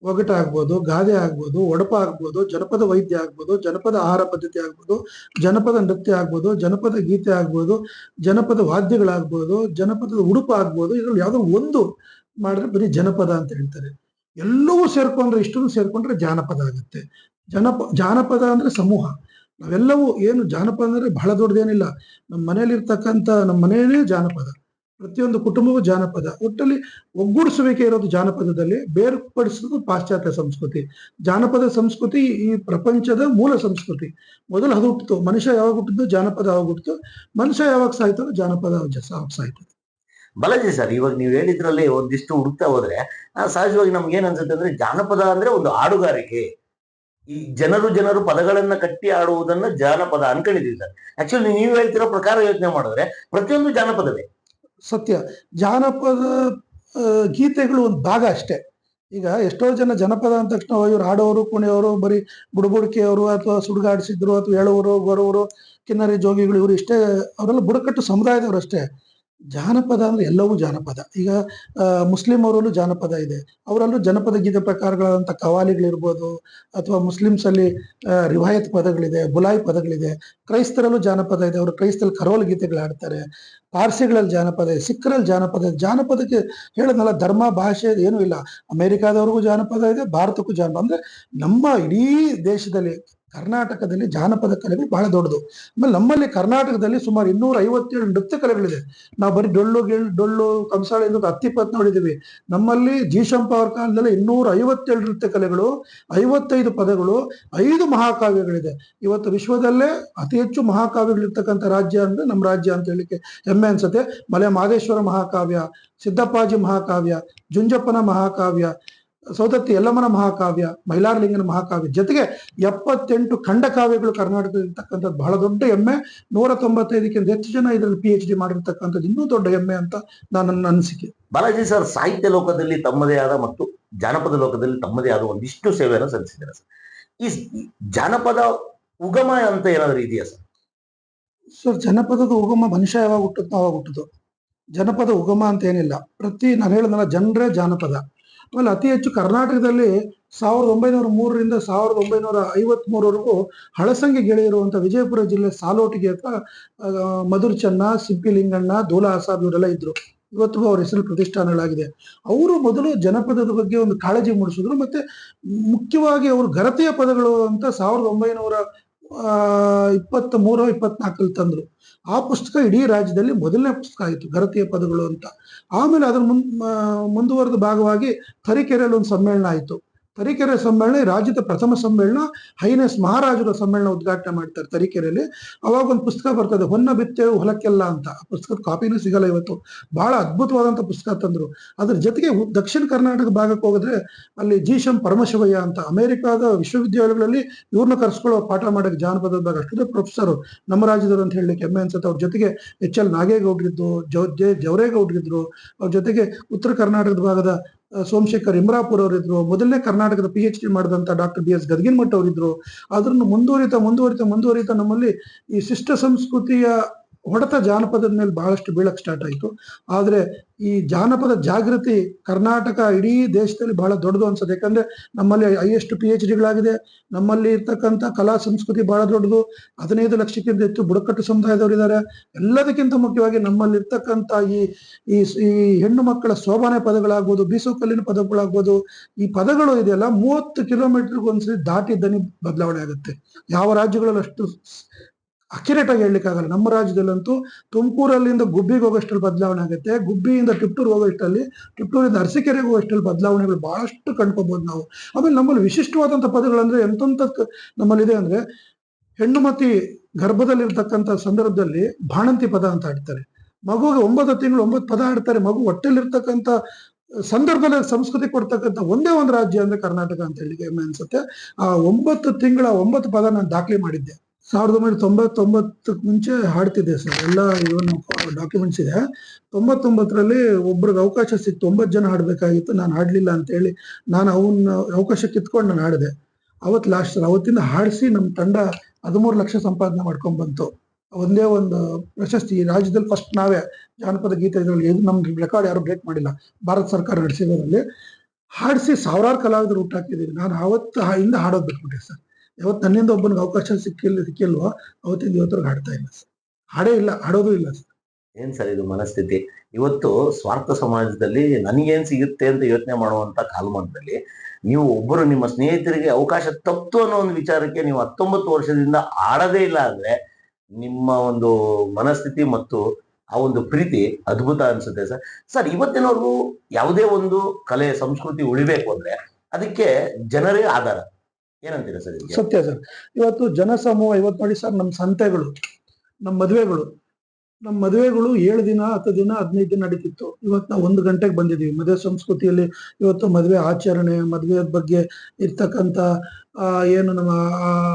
ಒಗಟ ಆಗ್ಬೋದು, ಗಾದೆ ಆಗ್ಬೋದು, ಒಡಪ ಆಗ್ಬೋದು, ಜನಪದ ವೈದ್ಯ ಆಗ್ಬೋದು, ಜನಪದ ಆಹಾರ ಪದ್ಧತಿ ಆಗ್ಬೋದು, ಜನಪದ ನೃತ್ಯ ಆಗ್ಬೋದು, ಜನಪದ ಗೀತೆ ಆಗ್ಬೋದು, ಜನಪದ ವಾದ್ಯಗಳಾಗ್ಬೋದು ಜನಪದದ ಉಡುಪು ಆಗ್ಬೋದು, ಇದರಲ್ಲಿ ಯಾವುದೋ ಒಂದು ಮಾಡಿದ್ರೆ ಬರೀ ಜನಪದ ಅಂತ ಹೇಳ್ತಾರೆ. ಎಲ್ಲವೂ ಸೇರ್ಕೊಂಡ್ರೆ ಇಷ್ಟನ್ನು ಸೇರ್ಕೊಂಡ್ರೆ ಜಾನಪದ ಆಗುತ್ತೆ. ಜನಪ, ಜಾನಪದ ಅಂದ್ರೆ ಸಮೂಹ. ನಾವೆಲ್ಲವೂ ಏನು ಜಾನಪದ ಅಂದ್ರೆ ಬಹಳ ದೊಡ್ಡದೇನಿಲ್ಲ. ನಮ್ಮ ಮನೇಲಿರ್ತಕ್ಕಂಥ ನಮ್ಮ ಮನೆಯೇ ಜಾನಪದ. ಪ್ರತಿಯೊಂದು ಕುಟುಂಬವೂ ಜಾನಪದ. ಒಟ್ಟಲ್ಲಿ ಒಗ್ಗೂಡಿಸುವಿಕೆ ಇರೋದು ಜಾನಪದದಲ್ಲಿ, ಬೇರ್ಪಡಿಸೋದು ಪಾಶ್ಚಾತ್ಯ ಸಂಸ್ಕೃತಿ. ಜಾನಪದ ಸಂಸ್ಕೃತಿ ಈ ಪ್ರಪಂಚದ ಮೂಲ ಸಂಸ್ಕೃತಿ. ಮೊದಲು ಅದು ಹುಟ್ಟಿತು. ಮನುಷ್ಯ ಯಾವಾಗ ಹುಟ್ಟಿದ್ದು? ಜಾನಪದ ಯಾವಾಗ ಹುಟ್ಟಿತು? ಮನುಷ್ಯ ಯಾವಾಗ ಸಾಯ್ತಾರೋ ಜಾನಪದ ಸಾಯ್ತದೆ. ಬಲಜಿ ಸರ್, ಇವಾಗ ನೀವು ಹೇಳಿದ್ರಲ್ಲಿ ಒಂದಿಷ್ಟು ಹುಡುಕ್ತಾ ಹೋದ್ರೆ ಸಹಜವಾಗಿ ನಮ್ಗೆ ಏನ್ ಅನ್ಸುತ್ತೆ ಅಂದ್ರೆ ಜಾನಪದ ಅಂದ್ರೆ ಒಂದು ಹಾಡುಗಾರಿಕೆ ಈ ಜನರು ಜನರು ಪದಗಳನ್ನ ಕಟ್ಟಿ ಆಡುವುದನ್ನ ಜಾನಪದ ಅನ್ಕೊಂಡಿದೀವಿ ಸರ್. ಆಕ್ಚುಲಿ ನೀವು ಹೇಳ್ತಿರೋ ಪ್ರಕಾರ ಯೋಚನೆ ಮಾಡಿದ್ರೆ ಪ್ರತಿಯೊಂದು ಜಾನಪದವೇ. ಸತ್ಯ. ಜಾನಪದ ಗೀತೆಗಳು ಒಂದು ಭಾಗ ಅಷ್ಟೇ. ಈಗ ಎಷ್ಟೋ ಜನ ಜನಪದ ಅಂದ ತಕ್ಷಣ ಇವ್ರು ಹಾಡೋರು, ಕುಣಿಯೋರು, ಬರೀ ಬುಡಬುಡಿಕೆಯವರು ಅಥವಾ ಸುಡುಗಾಡಿಸಿದ್ರು ಅಥವಾ ಹೇಳೋರು ಗೊರವರು ಕಿನ್ನರಿ ಜೋಗಿಗಳು, ಇವರು ಇಷ್ಟೇ. ಅವರೆಲ್ಲ ಬುಡಕಟ್ಟು ಸಮುದಾಯದವರು ಅಷ್ಟೇ. ಜಾನಪದ ಅಂದ್ರೆ ಎಲ್ಲವೂ ಜಾನಪದ. ಈಗ ಮುಸ್ಲಿಂ ಅವರಲ್ಲೂ ಜಾನಪದ ಇದೆ. ಅವರಲ್ಲೂ ಜನಪದ ಗೀತೆ ಪ್ರಕಾರಗಳಾದಂಥ ಕವಾಲಿಗಳಿರ್ಬೋದು ಅಥವಾ ಮುಸ್ಲಿಮ್ಸ್ ಅಲ್ಲಿ ಆ, ರಿವಾಯತ್ ಪದಗಳಿದೆ ಬುಲಾಯಿ ಪದಗಳಿದೆ. ಕ್ರೈಸ್ತರಲ್ಲೂ ಜಾನಪದ ಇದೆ. ಅವರು ಕ್ರೈಸ್ತರಲ್ಲಿ ಕರೋಲ್ ಗೀತೆಗಳು ಹಾಡ್ತಾರೆ. ಪಾರ್ಸಿಗಳಲ್ಲಿ ಜಾನಪದ ಇದೆ. ಸಿಖ್ರಲ್ಲಿ ಜಾನಪದ ಜಾನಪದಕ್ಕೆ ಹೇಳದ್ನಲ್ಲ ಧರ್ಮ ಭಾಷೆ ಏನೂ ಇಲ್ಲ. ಅಮೆರಿಕಾದವ್ರಿಗೂ ಜಾನಪದ ಇದೆ ಭಾರತಕ್ಕೂ ಜಾನಪದ. ಅಂದ್ರೆ ನಮ್ಮ ಇಡೀ ದೇಶದಲ್ಲಿ ಕರ್ನಾಟಕದಲ್ಲಿ ಜಾನಪದ ಕಲೆಗಳು ಬಹಳ ದೊಡ್ಡದು. ಆಮೇಲೆ ನಮ್ಮಲ್ಲಿ ಕರ್ನಾಟಕದಲ್ಲಿ ಸುಮಾರು ಇನ್ನೂರ ಐವತ್ತೇಳು ನೃತ್ಯ ಕಲೆಗಳಿದೆ. ನಾವು ಬರೀ ಡೊಳ್ಳು, ಗಿಳ್, ಡೊಳ್ಳು, ಕಂಸಾಳೆ ಎಂದು ಹತ್ತಿಪ್ಪತ್ತು ನೋಡಿದೀವಿ ನಮ್ಮಲ್ಲಿ ಜೀಶಂಪ ಅವ್ರ ಕಾಲದಲ್ಲಿ ಇನ್ನೂರ ಐವತ್ತೇಳು ನೃತ್ಯ ಕಲೆಗಳು, ಐವತ್ತೈದು ಪದಗಳು, ಐದು ಮಹಾಕಾವ್ಯಗಳಿದೆ. ಇವತ್ತು ವಿಶ್ವದಲ್ಲೇ ಅತಿ ಹೆಚ್ಚು ಮಹಾಕಾವ್ಯಗಳಿರ್ತಕ್ಕಂಥ ರಾಜ್ಯ ಅಂದ್ರೆ ನಮ್ಮ ರಾಜ್ಯ ಅಂತ ಹೇಳಿಕ್ಕೆ ಹೆಮ್ಮೆ ಅನ್ಸುತ್ತೆ. ಮಲೆ ಮಹದೇಶ್ವರ ಮಹಾಕಾವ್ಯ, ಸಿದ್ದಪ್ಪಾಜಿ ಮಹಾಕಾವ್ಯ, ಜುಂಜಪ್ಪನ ಮಹಾಕಾವ್ಯ ಸೌದತ್ತಿ ಯಲ್ಲಮ್ಮನ ಮಹಾಕಾವ್ಯ ಮೈಲಾರಲಿಂಗನ ಮಹಾಕಾವ್ಯ ಜೊತೆಗೆ ಎಪ್ಪತ್ತೆಂಟು ಖಂಡಕಾವ್ಯಗಳು ಕರ್ನಾಟಕದಲ್ಲಿ ಇರ್ತಕ್ಕಂಥದ್ದು ಬಹಳ ದೊಡ್ಡ ಹೆಮ್ಮೆ ನೂರ ತೊಂಬತ್ತೈದಕ್ಕಿಂತ ಹೆಚ್ಚು ಜನ ಇದರಲ್ಲಿ ಪಿ ಎಚ್ ಡಿ ಮಾಡಿರ್ತಕ್ಕಂಥದ್ದು ಇನ್ನೂ ದೊಡ್ಡ ಹೆಮ್ಮೆ ಅಂತ ನಾನು ನನ್ನ ಅನಿಸಿಕೆ. ಬಾಲಾಜಿ ಸರ್ ಸಾಹಿತ್ಯ ಲೋಕದಲ್ಲಿ ತಮ್ಮದೇ ಆದ ಮತ್ತು ಜಾನಪದ ಲೋಕದಲ್ಲಿ ತಮ್ಮದೇ ಆದ ಒಂದಿಷ್ಟು ಸೇವೆಯನ್ನು ಸಲ್ಲಿಸಿದ್ದಾರೆ ಸರ್. ಈ ಜಾನಪದ ಉಗಮ ಅಂತ ಏನಾದರೂ ಇದೆಯಾ ಸರ್? ಸರ್ ಜನಪದದ ಉಗಮ ಮನುಷ್ಯ ಯಾವಾಗ ಹುಟ್ಟುತ್ತೋ ಅವಾಗ ಹುಟ್ಟುದು. ಜನಪದ ಉಗಮ ಅಂತ ಏನಿಲ್ಲ. ಪ್ರತಿ ನಾನು ಹೇಳಿದ್ನಲ್ಲ ಜನರೇ ಜಾನಪದ. ಆಮೇಲೆ ಅತಿ ಹೆಚ್ಚು ಕರ್ನಾಟಕದಲ್ಲಿ ಸಾವಿರದ ಒಂಬೈನೂರ ಮೂರರಿಂದ ಸಾವಿರದ ಒಂಬೈನೂರ ಐವತ್ಮೂರವರೆಗೂ ಹಳಸಂಗಿ ಗೆಳೆಯರುವಂತ ವಿಜಯಪುರ ಜಿಲ್ಲೆ ಸಾಲೋಟಿಗೆ ಹತ್ರ ಮಧುರ್ ಚೆನ್ನ ಸಿಪ್ಪಿ ಲಿಂಗಣ್ಣ ದೋಲಾ ಆಸಾಬ್ ಇವರೆಲ್ಲ ಇದ್ರು. ಇವತ್ತು ಅವ್ರ ಹೆಸರು ಪ್ರತಿಷ್ಠಾನಗಳಾಗಿದೆ. ಅವರು ಮೊದಲು ಜನಪದದ ಬಗ್ಗೆ ಒಂದು ಕಾಳಜಿ ಮೂಡಿಸಿದ್ರು, ಮತ್ತೆ ಮುಖ್ಯವಾಗಿ ಅವರು ಗರತೆಯ ಪದಗಳು ಅಂತ ಸಾವಿರದ ಒಂಬೈನೂರ ಇಪ್ಪತ್ತ ಮೂರು ಇಪ್ಪತ್ನಾಲ್ಕಲ್ಲಿ ತಂದ್ರು. ಆ ಪುಸ್ತಕ ಇಡೀ ರಾಜ್ಯದಲ್ಲಿ ಮೊದಲನೇ ಪುಸ್ತಕ ಆಯಿತು ಗರತಿಯ ಪದಗಳು ಅಂತ. ಆಮೇಲೆ ಅದರ ಮುಂದ್ ಮುಂದುವರೆದ ಭಾಗವಾಗಿ ತರೀಕೆರೆಯಲ್ಲಿ ಒಂದು ಸಮ್ಮೇಳನ ಆಯಿತು. ತರೀಕೆರೆ ಸಮ್ಮೇಳನ ರಾಜ್ಯದ ಪ್ರಥಮ ಸಮ್ಮೇಳನ, ಹೈನೆಸ್ ಮಹಾರಾಜರ ಸಮ್ಮೇಳನ ಉದ್ಘಾಟನೆ ಮಾಡ್ತಾರೆ ತರೀಕೆರೆಯಲ್ಲಿ. ಅವಾಗ ಒಂದು ಪುಸ್ತಕ ಬರ್ತದೆ, ಹೊನ್ನ ಬಿತ್ತೆವು ಹೊಲಕ್ಕೆಲ್ಲ ಅಂತ. ಆ ಪುಸ್ತಕದ ಕಾಪಿನೂ ಸಿಗಲ್ಲ ಇವತ್ತು. ಬಹಳ ಅದ್ಭುತವಾದಂಥ ಪುಸ್ತಕ ತಂದ್ರು. ಅದ್ರ ಜೊತೆಗೆ ದಕ್ಷಿಣ ಕರ್ನಾಟಕ ಭಾಗಕ್ಕೆ ಹೋಗಿದ್ರೆ, ಅಲ್ಲಿ ಜೀಶಂ ಪರಮಶಿವಯ್ಯ ಅಂತ, ಅಮೆರಿಕಾದ ವಿಶ್ವವಿದ್ಯಾಲಯಗಳಲ್ಲಿ ಇವ್ರನ್ನ ಕರ್ಸ್ಕೊಳ್ಳೋ ಪಾಠ ಮಾಡಕ್ಕೆ ಜಾನಪದ ಭಾಗ ಅಷ್ಟು ಪ್ರೊಫೆಸರ್ ನಮ್ಮ ರಾಜ್ಯದವರು ಅಂತ ಹೇಳಿ ಕೆಮ್ಮೆ ಅನ್ಸುತ್ತೆ. ಅವ್ರ ಜೊತೆಗೆ ಎಚ್ ಎಲ್ ನಾಗೇಗೌಡರಿದ್ದು, ಜೌ, ಜೆ, ಜವರೇಗೌಡ್ರಿದ್ರು. ಅವ್ರ ಜೊತೆಗೆ ಉತ್ತರ ಕರ್ನಾಟಕದ ಭಾಗದ ಸೋಮಶೇಖರ್ ಇಮ್ರಾಪುರ್ ಅವರಿದ್ರು, ಮೊದಲನೇ ಕರ್ನಾಟಕದ ಪಿ ಎಚ್ ಡಿ ಮಾಡಿದಂತ ಡಾಕ್ಟರ್ ಬಿ ಎಸ್ ಗದಗಿನ್ಮಠ್ ಅವರಿದ್ರು ಅದನ್ನು ಮುಂದುವರಿತಾ ಮುಂದುವರಿತಾ ಮುಂದುವರಿತಾ ನಮ್ಮಲ್ಲಿ ಈ ಶಿಷ್ಟ ಸಂಸ್ಕೃತಿಯ ಹೊಡೆತ ಜಾನಪದದ ಮೇಲೆ ಬಹಳಷ್ಟು ಬೀಳಕ್ಕೆ ಸ್ಟಾರ್ಟ್ ಆಯಿತು. ಆದರೆ ಈ ಜಾನಪದ ಜಾಗೃತಿ ಕರ್ನಾಟಕ ಇಡೀ ದೇಶದಲ್ಲಿ ಬಹಳ ದೊಡ್ಡದು ಅನ್ಸುತ್ತೆ. ಯಾಕಂದ್ರೆ ನಮ್ಮಲ್ಲಿ ಹೈಯೆಸ್ಟ್ ಪಿ ಎಚ್ ಡಿಗಳಾಗಿದೆ ನಮ್ಮಲ್ಲಿ ಇರ್ತಕ್ಕಂಥ ಕಲಾ ಸಂಸ್ಕೃತಿ ಬಹಳ ದೊಡ್ಡದು. ಹದಿನೈದು ಲಕ್ಷಕ್ಕಿಂತ ಹೆಚ್ಚು ಬುಡಕಟ್ಟು ಸಮುದಾಯದವರು ಇದ್ದಾರೆ ಎಲ್ಲದಕ್ಕಿಂತ ಮುಖ್ಯವಾಗಿ ನಮ್ಮಲ್ಲಿ ಇರ್ತಕ್ಕಂಥ ಈ ಈ ಹೆಣ್ಣು ಮಕ್ಕಳ ಶೋಭಾನೆ ಪದಗಳಾಗ್ಬೋದು, ಬೀಸು ಕಲ್ಲಿನ ಪದಗಳಾಗ್ಬೋದು, ಈ ಪದಗಳು ಇದೆಯಲ್ಲ, ಮೂವತ್ತು ಕಿಲೋಮೀಟರ್ಗೆ ಒಂದ್ಸರಿ ದಾಟಿ ದನಿ ಬದಲಾವಣೆ ಆಗುತ್ತೆ. ಯಾವ ರಾಜ್ಯಗಳಲ್ಲಿ ಅಷ್ಟು ಅಕ್ಯುರೇಟ್ ಆಗಿ ಹೇಳಲಿಕ್ಕಾಗಲ್ಲ. ನಮ್ಮ ರಾಜ್ಯದಲ್ಲಂತೂ ತುಮಕೂರಲ್ಲಿಂದ ಗುಬ್ಬಿಗೆ ಹೋಗೋಷ್ಟರಲ್ಲಿ ಬದಲಾವಣೆ ಆಗುತ್ತೆ. ಗುಬ್ಬಿಯಿಂದ ಟಿಪ್ಟೂರ್ ಹೋಗೋಷ್ಟರಲ್ಲಿ ಟಿಪ್ಟೂರಿಂದ ಅರಸೀಕೆರೆಗೆ ಹೋಗೋಷ್ಟರಲ್ಲಿ ಬದಲಾವಣೆಗಳು ಬಹಳಷ್ಟು ಕಂಡ್ಕೋಬಹುದು ನಾವು. ಆಮೇಲೆ ನಮ್ಮಲ್ಲಿ ವಿಶಿಷ್ಟವಾದಂಥ ಪದಗಳಂದ್ರೆ ಎಂತೆಂಥ ನಮ್ಮಲ್ಲಿದೆ ಅಂದ್ರೆ ಹೆಣ್ಣುಮತಿ ಗರ್ಭದಲ್ಲಿರ್ತಕ್ಕಂಥ ಸಂದರ್ಭದಲ್ಲಿ ಬಾಣಂತಿ ಪದ ಅಂತ ಆಡ್ತಾರೆ ಮಗುಗೆ ಒಂಬತ್ತು ತಿಂಗಳು ಒಂಬತ್ತು ಪದ ಆಡ್ತಾರೆ ಮಗು ಹೊಟ್ಟೆಲಿರ್ತಕ್ಕಂಥ ಸಂದರ್ಭದಲ್ಲಿ ಸಂಸ್ಕೃತಿ ಕೊಡ್ತಕ್ಕಂಥ ಒಂದೇ ಒಂದು ರಾಜ್ಯ ಅಂದ್ರೆ ಕರ್ನಾಟಕ ಅಂತ ಹೇಳಿ ಅನ್ಸುತ್ತೆ. ಆ ಒಂಬತ್ತು ತಿಂಗಳ ಒಂಬತ್ತು ಪದ ನಾನು ದಾಖಲೆ ಮಾಡಿದ್ದೆ. ಸಾವಿರದ ಒಂಬೈನೂರ ತೊಂಬತ್ತೊಂಬತ್ತಕ್ಕೆ ಮುಂಚೆ ಹಾಡ್ತಿದ್ದೆ ಸರ್. ಎಲ್ಲ ಇವನು ಡಾಕ್ಯುಮೆಂಟ್ಸ್ ಇದೆ. ತೊಂಬತ್ತೊಂಬತ್ತರಲ್ಲಿ ಒಬ್ರಿಗೆ ಅವಕಾಶ ಸಿಕ್ತು. ತೊಂಬತ್ತು ಜನ ಹಾಡಬೇಕಾಗಿತ್ತು. ನಾನು ಹಾಡಲಿಲ್ಲ ಅಂತ ಹೇಳಿ ನಾನು ಅವನ್ನ ಅವಕಾಶ ಕಿತ್ಕೊಂಡು ನಾನು ಹಾಡಿದೆ. ಅವತ್ತು ಲಾಸ್ಟ್ ಸರ್ ಅವತ್ತಿಂದ ಹಾಡಿಸಿ ನಮ್ಮ ತಂಡ ಹದಿಮೂರು ಲಕ್ಷ ಸಂಪಾದನೆ ಮಾಡ್ಕೊಂಡು ಬಂತು. ಒಂದೇ ಒಂದು ಪ್ರಶಸ್ತಿ. ಈ ರಾಜ್ಯದಲ್ಲಿ ಫಸ್ಟ್ ನಾವೇ ಜಾನಪದ ಗೀತೆ ಇದರಲ್ಲಿ ಇದು ನಮ್ಮ ರೆಕಾರ್ಡ್ ಯಾರು ಬ್ರೇಕ್ ಮಾಡಿಲ್ಲ. ಭಾರತ ಸರ್ಕಾರ ನಡೆಸಿರೋದ್ರಲ್ಲಿ ಹಾಡಿಸಿ ಸಾವಿರಾರು ಕಲಾವಿದರು ಹುಟ್ಟಾಕಿದ್ದೀವಿ. ನಾನು ಅವತ್ತು ಹಿಂದೆ ಹಾಡೋದು ಬಿಟ್ಬಿಟ್ಟೆ ಸರ್. ಯಾವತ್ತು ನನ್ನಿಂದ ಒಬ್ಬನಿಗೆ ಅವಕಾಶ ಸಿಕ್ಕಿಲ್ಲ, ಸಿಕ್ಕಿಲ್ವೋ ಅವತ್ತಿಂದ ಇವತ್ತರ ಹಾಡ್ತಾ ಇಲ್ಲ ಸರ್. ಹಾಡೇ ಇಲ್ಲ, ಹಾಡೋದು ಇಲ್ಲ ಸರ್. ಏನ್ ಸರ್ ಇದು ಮನಸ್ಥಿತಿ? ಇವತ್ತು ಸ್ವಾರ್ಥ ಸಮಾಜದಲ್ಲಿ ನನಗೇನ್ ಸಿಗುತ್ತೆ ಅಂತ ಯೋಚನೆ ಮಾಡುವಂತ ಕಾಲಮಾನದಲ್ಲಿ ನೀವು ಒಬ್ಬರು ನಿಮ್ಮ ಸ್ನೇಹಿತರಿಗೆ ಅವಕಾಶ ತಪ್ಪು ಅನ್ನೋ ಒಂದು ವಿಚಾರಕ್ಕೆ ನೀವು ಹತ್ತೊಂಬತ್ತು ವರ್ಷದಿಂದ ಆಡದೇ ಇಲ್ಲ ಅಂದ್ರೆ ನಿಮ್ಮ ಒಂದು ಮನಸ್ಥಿತಿ ಮತ್ತು ಆ ಒಂದು ಪ್ರೀತಿ ಅದ್ಭುತ ಅನ್ಸುತ್ತೆ ಸರ್. ಸರ್, ಇವತ್ತಿನವರೆಗೂ ಯಾವುದೇ ಒಂದು ಕಲೆ, ಸಂಸ್ಕೃತಿ ಉಳಿಬೇಕು ಅಂದ್ರೆ ಅದಕ್ಕೆ ಜನರೇ ಆಧಾರ. ಏನಂತೀರಾ ಸರ್ ಸತ್ಯ ಸರ್. ಇವತ್ತು ಜನಸಮೂಹ, ಇವತ್ತು ನೋಡಿ ಸರ್ ನಮ್ಮ ಸಂತೆಗಳು, ನಮ್ಮ ಮದುವೆಗಳು. ನಮ್ಮ ಮದುವೆಗಳು ಏಳು ದಿನ, ಹತ್ತು ದಿನ, ಹದಿನೈದು ದಿನ ನಡೀತಿತ್ತು. ಇವತ್ತು ನಾವು ಒಂದು ಗಂಟೆಗೆ ಬಂದಿದ್ದೀವಿ. ಮದುವೆ ಸಂಸ್ಕೃತಿಯಲ್ಲಿ ಇವತ್ತು ಮದುವೆ ಆಚರಣೆ ಮದುವೆ ಬಗ್ಗೆ ಇರ್ತಕ್ಕಂಥ ಏನು ನಮ್ಮ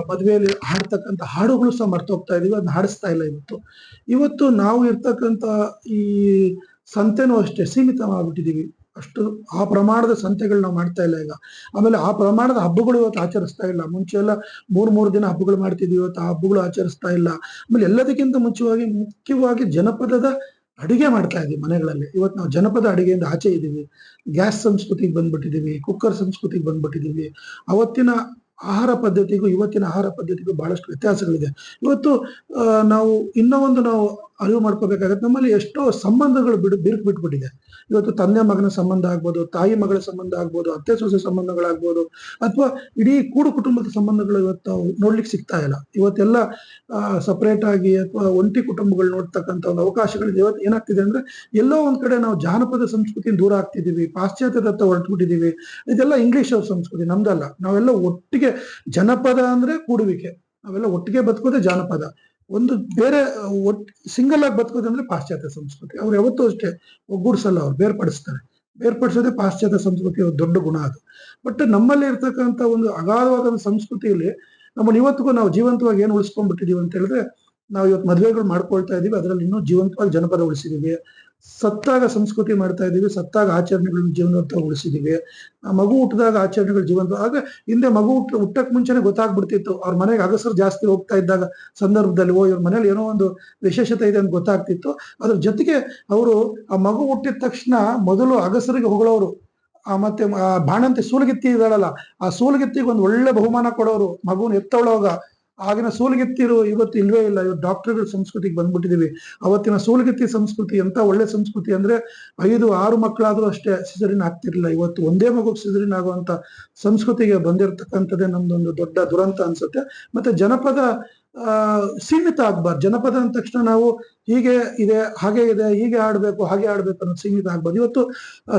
ಮದುವೆಯಲ್ಲಿ ಹಾಡ್ತಕ್ಕಂಥ ಹಾಡುಗಳು ಸಹ ಮರ್ತೋಗ್ತಾ ಇದೀವಿ ಅದನ್ನ ಹಾಡಿಸ್ತಾ ಇಲ್ಲ ಇವತ್ತು. ಇವತ್ತು ನಾವು ಇರ್ತಕ್ಕಂಥ ಈ ಸಂತೆನೂ ಅಷ್ಟೇ ಸೀಮಿತವಾಗ್ಬಿಟ್ಟಿದೀವಿ ಅಷ್ಟು ಆ ಪ್ರಮಾಣದ ಸಂತೆಗಳು ನಾವು ಮಾಡ್ತಾ ಇಲ್ಲ ಈಗ. ಆಮೇಲೆ ಆ ಪ್ರಮಾಣದ ಹಬ್ಬಗಳು ಇವತ್ತು ಆಚರಿಸ್ತಾ ಇಲ್ಲ. ಮುಂಚೆ ಎಲ್ಲ ಮೂರು ಮೂರು ದಿನ ಹಬ್ಬಗಳು ಮಾಡ್ತಿದ್ವಿ, ಇವತ್ತು ಆ ಹಬ್ಬಗಳು ಆಚರಿಸ್ತಾ ಇಲ್ಲ. ಆಮೇಲೆ ಎಲ್ಲದಕ್ಕಿಂತ ಮುಂಚೆವಾಗಿ ಮುಖ್ಯವಾಗಿ ಜನಪದದ ಅಡಿಗೆ ಮಾಡ್ತಾ ಇದೀವಿ ಮನೆಗಳಲ್ಲಿ. ಇವತ್ತು ನಾವು ಜನಪದ ಅಡಿಗೆಯಿಂದ ಆಚೆ ಇದ್ದೀವಿ. ಗ್ಯಾಸ್ ಸಂಸ್ಕೃತಿಗೆ ಬಂದ್ಬಿಟ್ಟಿದ್ದೀವಿ, ಕುಕ್ಕರ್ ಸಂಸ್ಕೃತಿಗೆ ಬಂದ್ಬಿಟ್ಟಿದ್ದೀವಿ. ಅವತ್ತಿನ ಆಹಾರ ಪದ್ಧತಿಗೂ, ಇವತ್ತಿನ ಆಹಾರ ಪದ್ಧತಿಗೂ ಬಹಳಷ್ಟು ವ್ಯತ್ಯಾಸಗಳಿದೆ. ಇವತ್ತು ನಾವು ಇನ್ನೂ ಒಂದು ನಾವು ಅರಿವು ಮಾಡ್ಕೋಬೇಕಾಗತ್ತೆ, ನಮ್ಮಲ್ಲಿ ಎಷ್ಟೋ ಸಂಬಂಧಗಳು ಬಿಡು, ಬಿರುಕು ಬಿಟ್ಬಿಟ್ಟಿದೆ. ಇವತ್ತು ತಂದೆ ಮಗನ ಸಂಬಂಧ ಆಗ್ಬೋದು, ತಾಯಿ ಮಗಳ ಸಂಬಂಧ ಆಗ್ಬೋದು, ಅತ್ತೆ ಸೊಸೆ ಸಂಬಂಧಗಳಾಗ್ಬೋದು, ಅಥವಾ ಇಡೀ ಕೂಡು ಕುಟುಂಬದ ಸಂಬಂಧಗಳು ಇವತ್ತು ನೋಡ್ಲಿಕ್ಕೆ ಸಿಗ್ತಾ ಇಲ್ಲ. ಇವತ್ತೆಲ್ಲ ಸಪರೇಟ್ ಆಗಿ ಅಥವಾ ಒಂಟಿ ಕುಟುಂಬಗಳು ನೋಡ್ತಕ್ಕಂಥ ಒಂದು ಅವಕಾಶಗಳಿದೆ. ಇವತ್ತು ಏನಾಗ್ತಿದೆ ಅಂದ್ರೆ, ಎಲ್ಲೋ ಒಂದ್ ಕಡೆ ನಾವು ಜಾನಪದ ಸಂಸ್ಕೃತಿಯಿಂದ ದೂರ ಆಗ್ತಿದ್ದೀವಿ ಪಾಶ್ಚಾತ್ಯದತ್ತ ಹೊರಟ್ಬಿಟ್ಟಿದೀವಿ ಇದೆಲ್ಲ ಇಂಗ್ಲಿಷ್ ಸಂಸ್ಕೃತಿ, ನಮ್ದಲ್ಲ. ನಾವೆಲ್ಲ ಒಟ್ಟಿಗೆ ಜನಪದ ಅಂದ್ರೆ ಕೂಡುವಿಕೆ. ಅವೆಲ್ಲ ಒಟ್ಟಿಗೆ ಬದುಕೋದೆ ಜಾನಪದ. ಒಂದು ಬೇರೆ, ಒಟ್ ಸಿಂಗಲ್ ಆಗಿ ಬದುಕೋದಂದ್ರೆ ಪಾಶ್ಚಾತ್ಯ ಸಂಸ್ಕೃತಿ. ಅವ್ರು ಯಾವತ್ತೂ ಅಷ್ಟೇ ಒಗ್ಗೂಡ್ಸಲ್ಲ, ಅವ್ರು ಬೇರ್ಪಡಿಸ್ತಾರೆ. ಬೇರ್ಪಡಿಸೋದೇ ಪಾಶ್ಚಾತ್ಯ ಸಂಸ್ಕೃತಿಯ ಒಂದು ದೊಡ್ಡ ಗುಣ ಅದು. ಬಟ್ ನಮ್ಮಲ್ಲಿ ಇರ್ತಕ್ಕಂಥ ಒಂದು ಅಗಾಧವಾದ ಸಂಸ್ಕೃತಿಯಲ್ಲಿ ನಮ್ಮನ್ನು ಇವತ್ತಿಗೂ ನಾವು ಜೀವಂತವಾಗಿ ಏನು ಉಳಿಸ್ಕೊಂಡ್ಬಿಟ್ಟಿದೀವಿ ಅಂತ ಹೇಳಿದ್ರೆ, ನಾವು ಇವತ್ತು ಮದುವೆಗಳು ಮಾಡ್ಕೊಳ್ತಾ ಇದೀವಿ, ಅದರಲ್ಲಿ ಇನ್ನೂ ಜೀವಂತವಾಗಿ ಜನಪದ ಉಳಿಸಿದೀವಿ. ಸತ್ತಾಗ ಸಂಸ್ಕೃತಿ ಮಾಡ್ತಾ ಇದ್ದೀವಿ, ಸತ್ತಾಗ ಆಚರಣೆಗಳನ್ನು ಆ ಮಗು ಹುಟ್ಟಿದಾಗ ಆಚರಣೆಗಳು ಜೀವಂತ ಆಗ ಹಿಂದೆ ಮಗು ಹುಟ್ಟ, ಹುಟ್ಟಕ್ ಮುಂಚೆನೆ ಗೊತ್ತಾಗ್ಬಿಡ್ತಿತ್ತು. ಅವ್ರ ಮನೆಗೆ ಅಗಸರು ಜಾಸ್ತಿ ಹೋಗ್ತಾ ಇದ್ದಾಗ ಸಂದರ್ಭದಲ್ಲಿ, ಓ, ಇವ್ರ ಮನೇಲಿ ಏನೋ ಒಂದು ವಿಶೇಷತೆ ಇದೆ ಅಂತ ಗೊತ್ತಾಗ್ತಿತ್ತು. ಅದ್ರ ಜೊತೆಗೆ ಅವರು ಆ ಮಗು ಹುಟ್ಟಿದ ತಕ್ಷಣ ಮೊದಲು ಅಗಸರಿಗೆ ಹೊಗಳೋರು. ಆ ಮತ್ತೆ ಬಾಣಂತಿ ಸೂಲಗಿತ್ತಿ ಇದಾಳಲ್ಲ ಆ ಸೂಲಗಿತ್ತಿಗೆ ಒಂದು ಒಳ್ಳೆ ಬಹುಮಾನ ಕೊಡೋರು. ಮಗುನ ಎತ್ತೊಳೋಗ ಆಗಿನ ಸೂಲಗಿತ್ತಿರು ಇವತ್ತು ಇಲ್ವೇ ಇಲ್ಲ, ಇವತ್ತು ಡಾಕ್ಟರ್ಗಳ ಸಂಸ್ಕೃತಿಗೆ ಬಂದ್ಬಿಟ್ಟಿದೀವಿ. ಅವತ್ತಿನ ಸೂಲಗಿತ್ತಿ ಸಂಸ್ಕೃತಿ ಎಂತ ಒಳ್ಳೆ ಸಂಸ್ಕೃತಿ ಅಂದ್ರೆ ಐದು, ಆರು ಮಕ್ಕಳಾದ್ರೂ ಅಷ್ಟೇ ಸಿಸರಿನ ಆಗ್ತಿರ್ಲಿಲ್ಲ. ಇವತ್ತು ಒಂದೇ ಮಗು ಸಿಸರಿನ್ ಆಗುವಂತ ಸಂಸ್ಕೃತಿಗೆ ಬಂದಿರತಕ್ಕಂಥದ್ದೇ ನಮ್ದೊಂದು ದೊಡ್ಡ ದುರಂತ ಅನ್ಸುತ್ತೆ. ಮತ್ತೆ ಜನಪದ ಸೀಮಿತ ಆಗ್ಬಾರ್ದು. ಜನಪದ ಅಂದ ತಕ್ಷಣ ನಾವು ಹೀಗೆ ಇದೆ, ಹಾಗೆ ಇದೆ, ಹೀಗೆ ಆಡ್ಬೇಕು ಹಾಗೆ ಆಡ್ಬೇಕು ಅನ್ನೋದು ಸೀಮಿತ ಆಗ್ಬಾರ್ದು. ಇವತ್ತು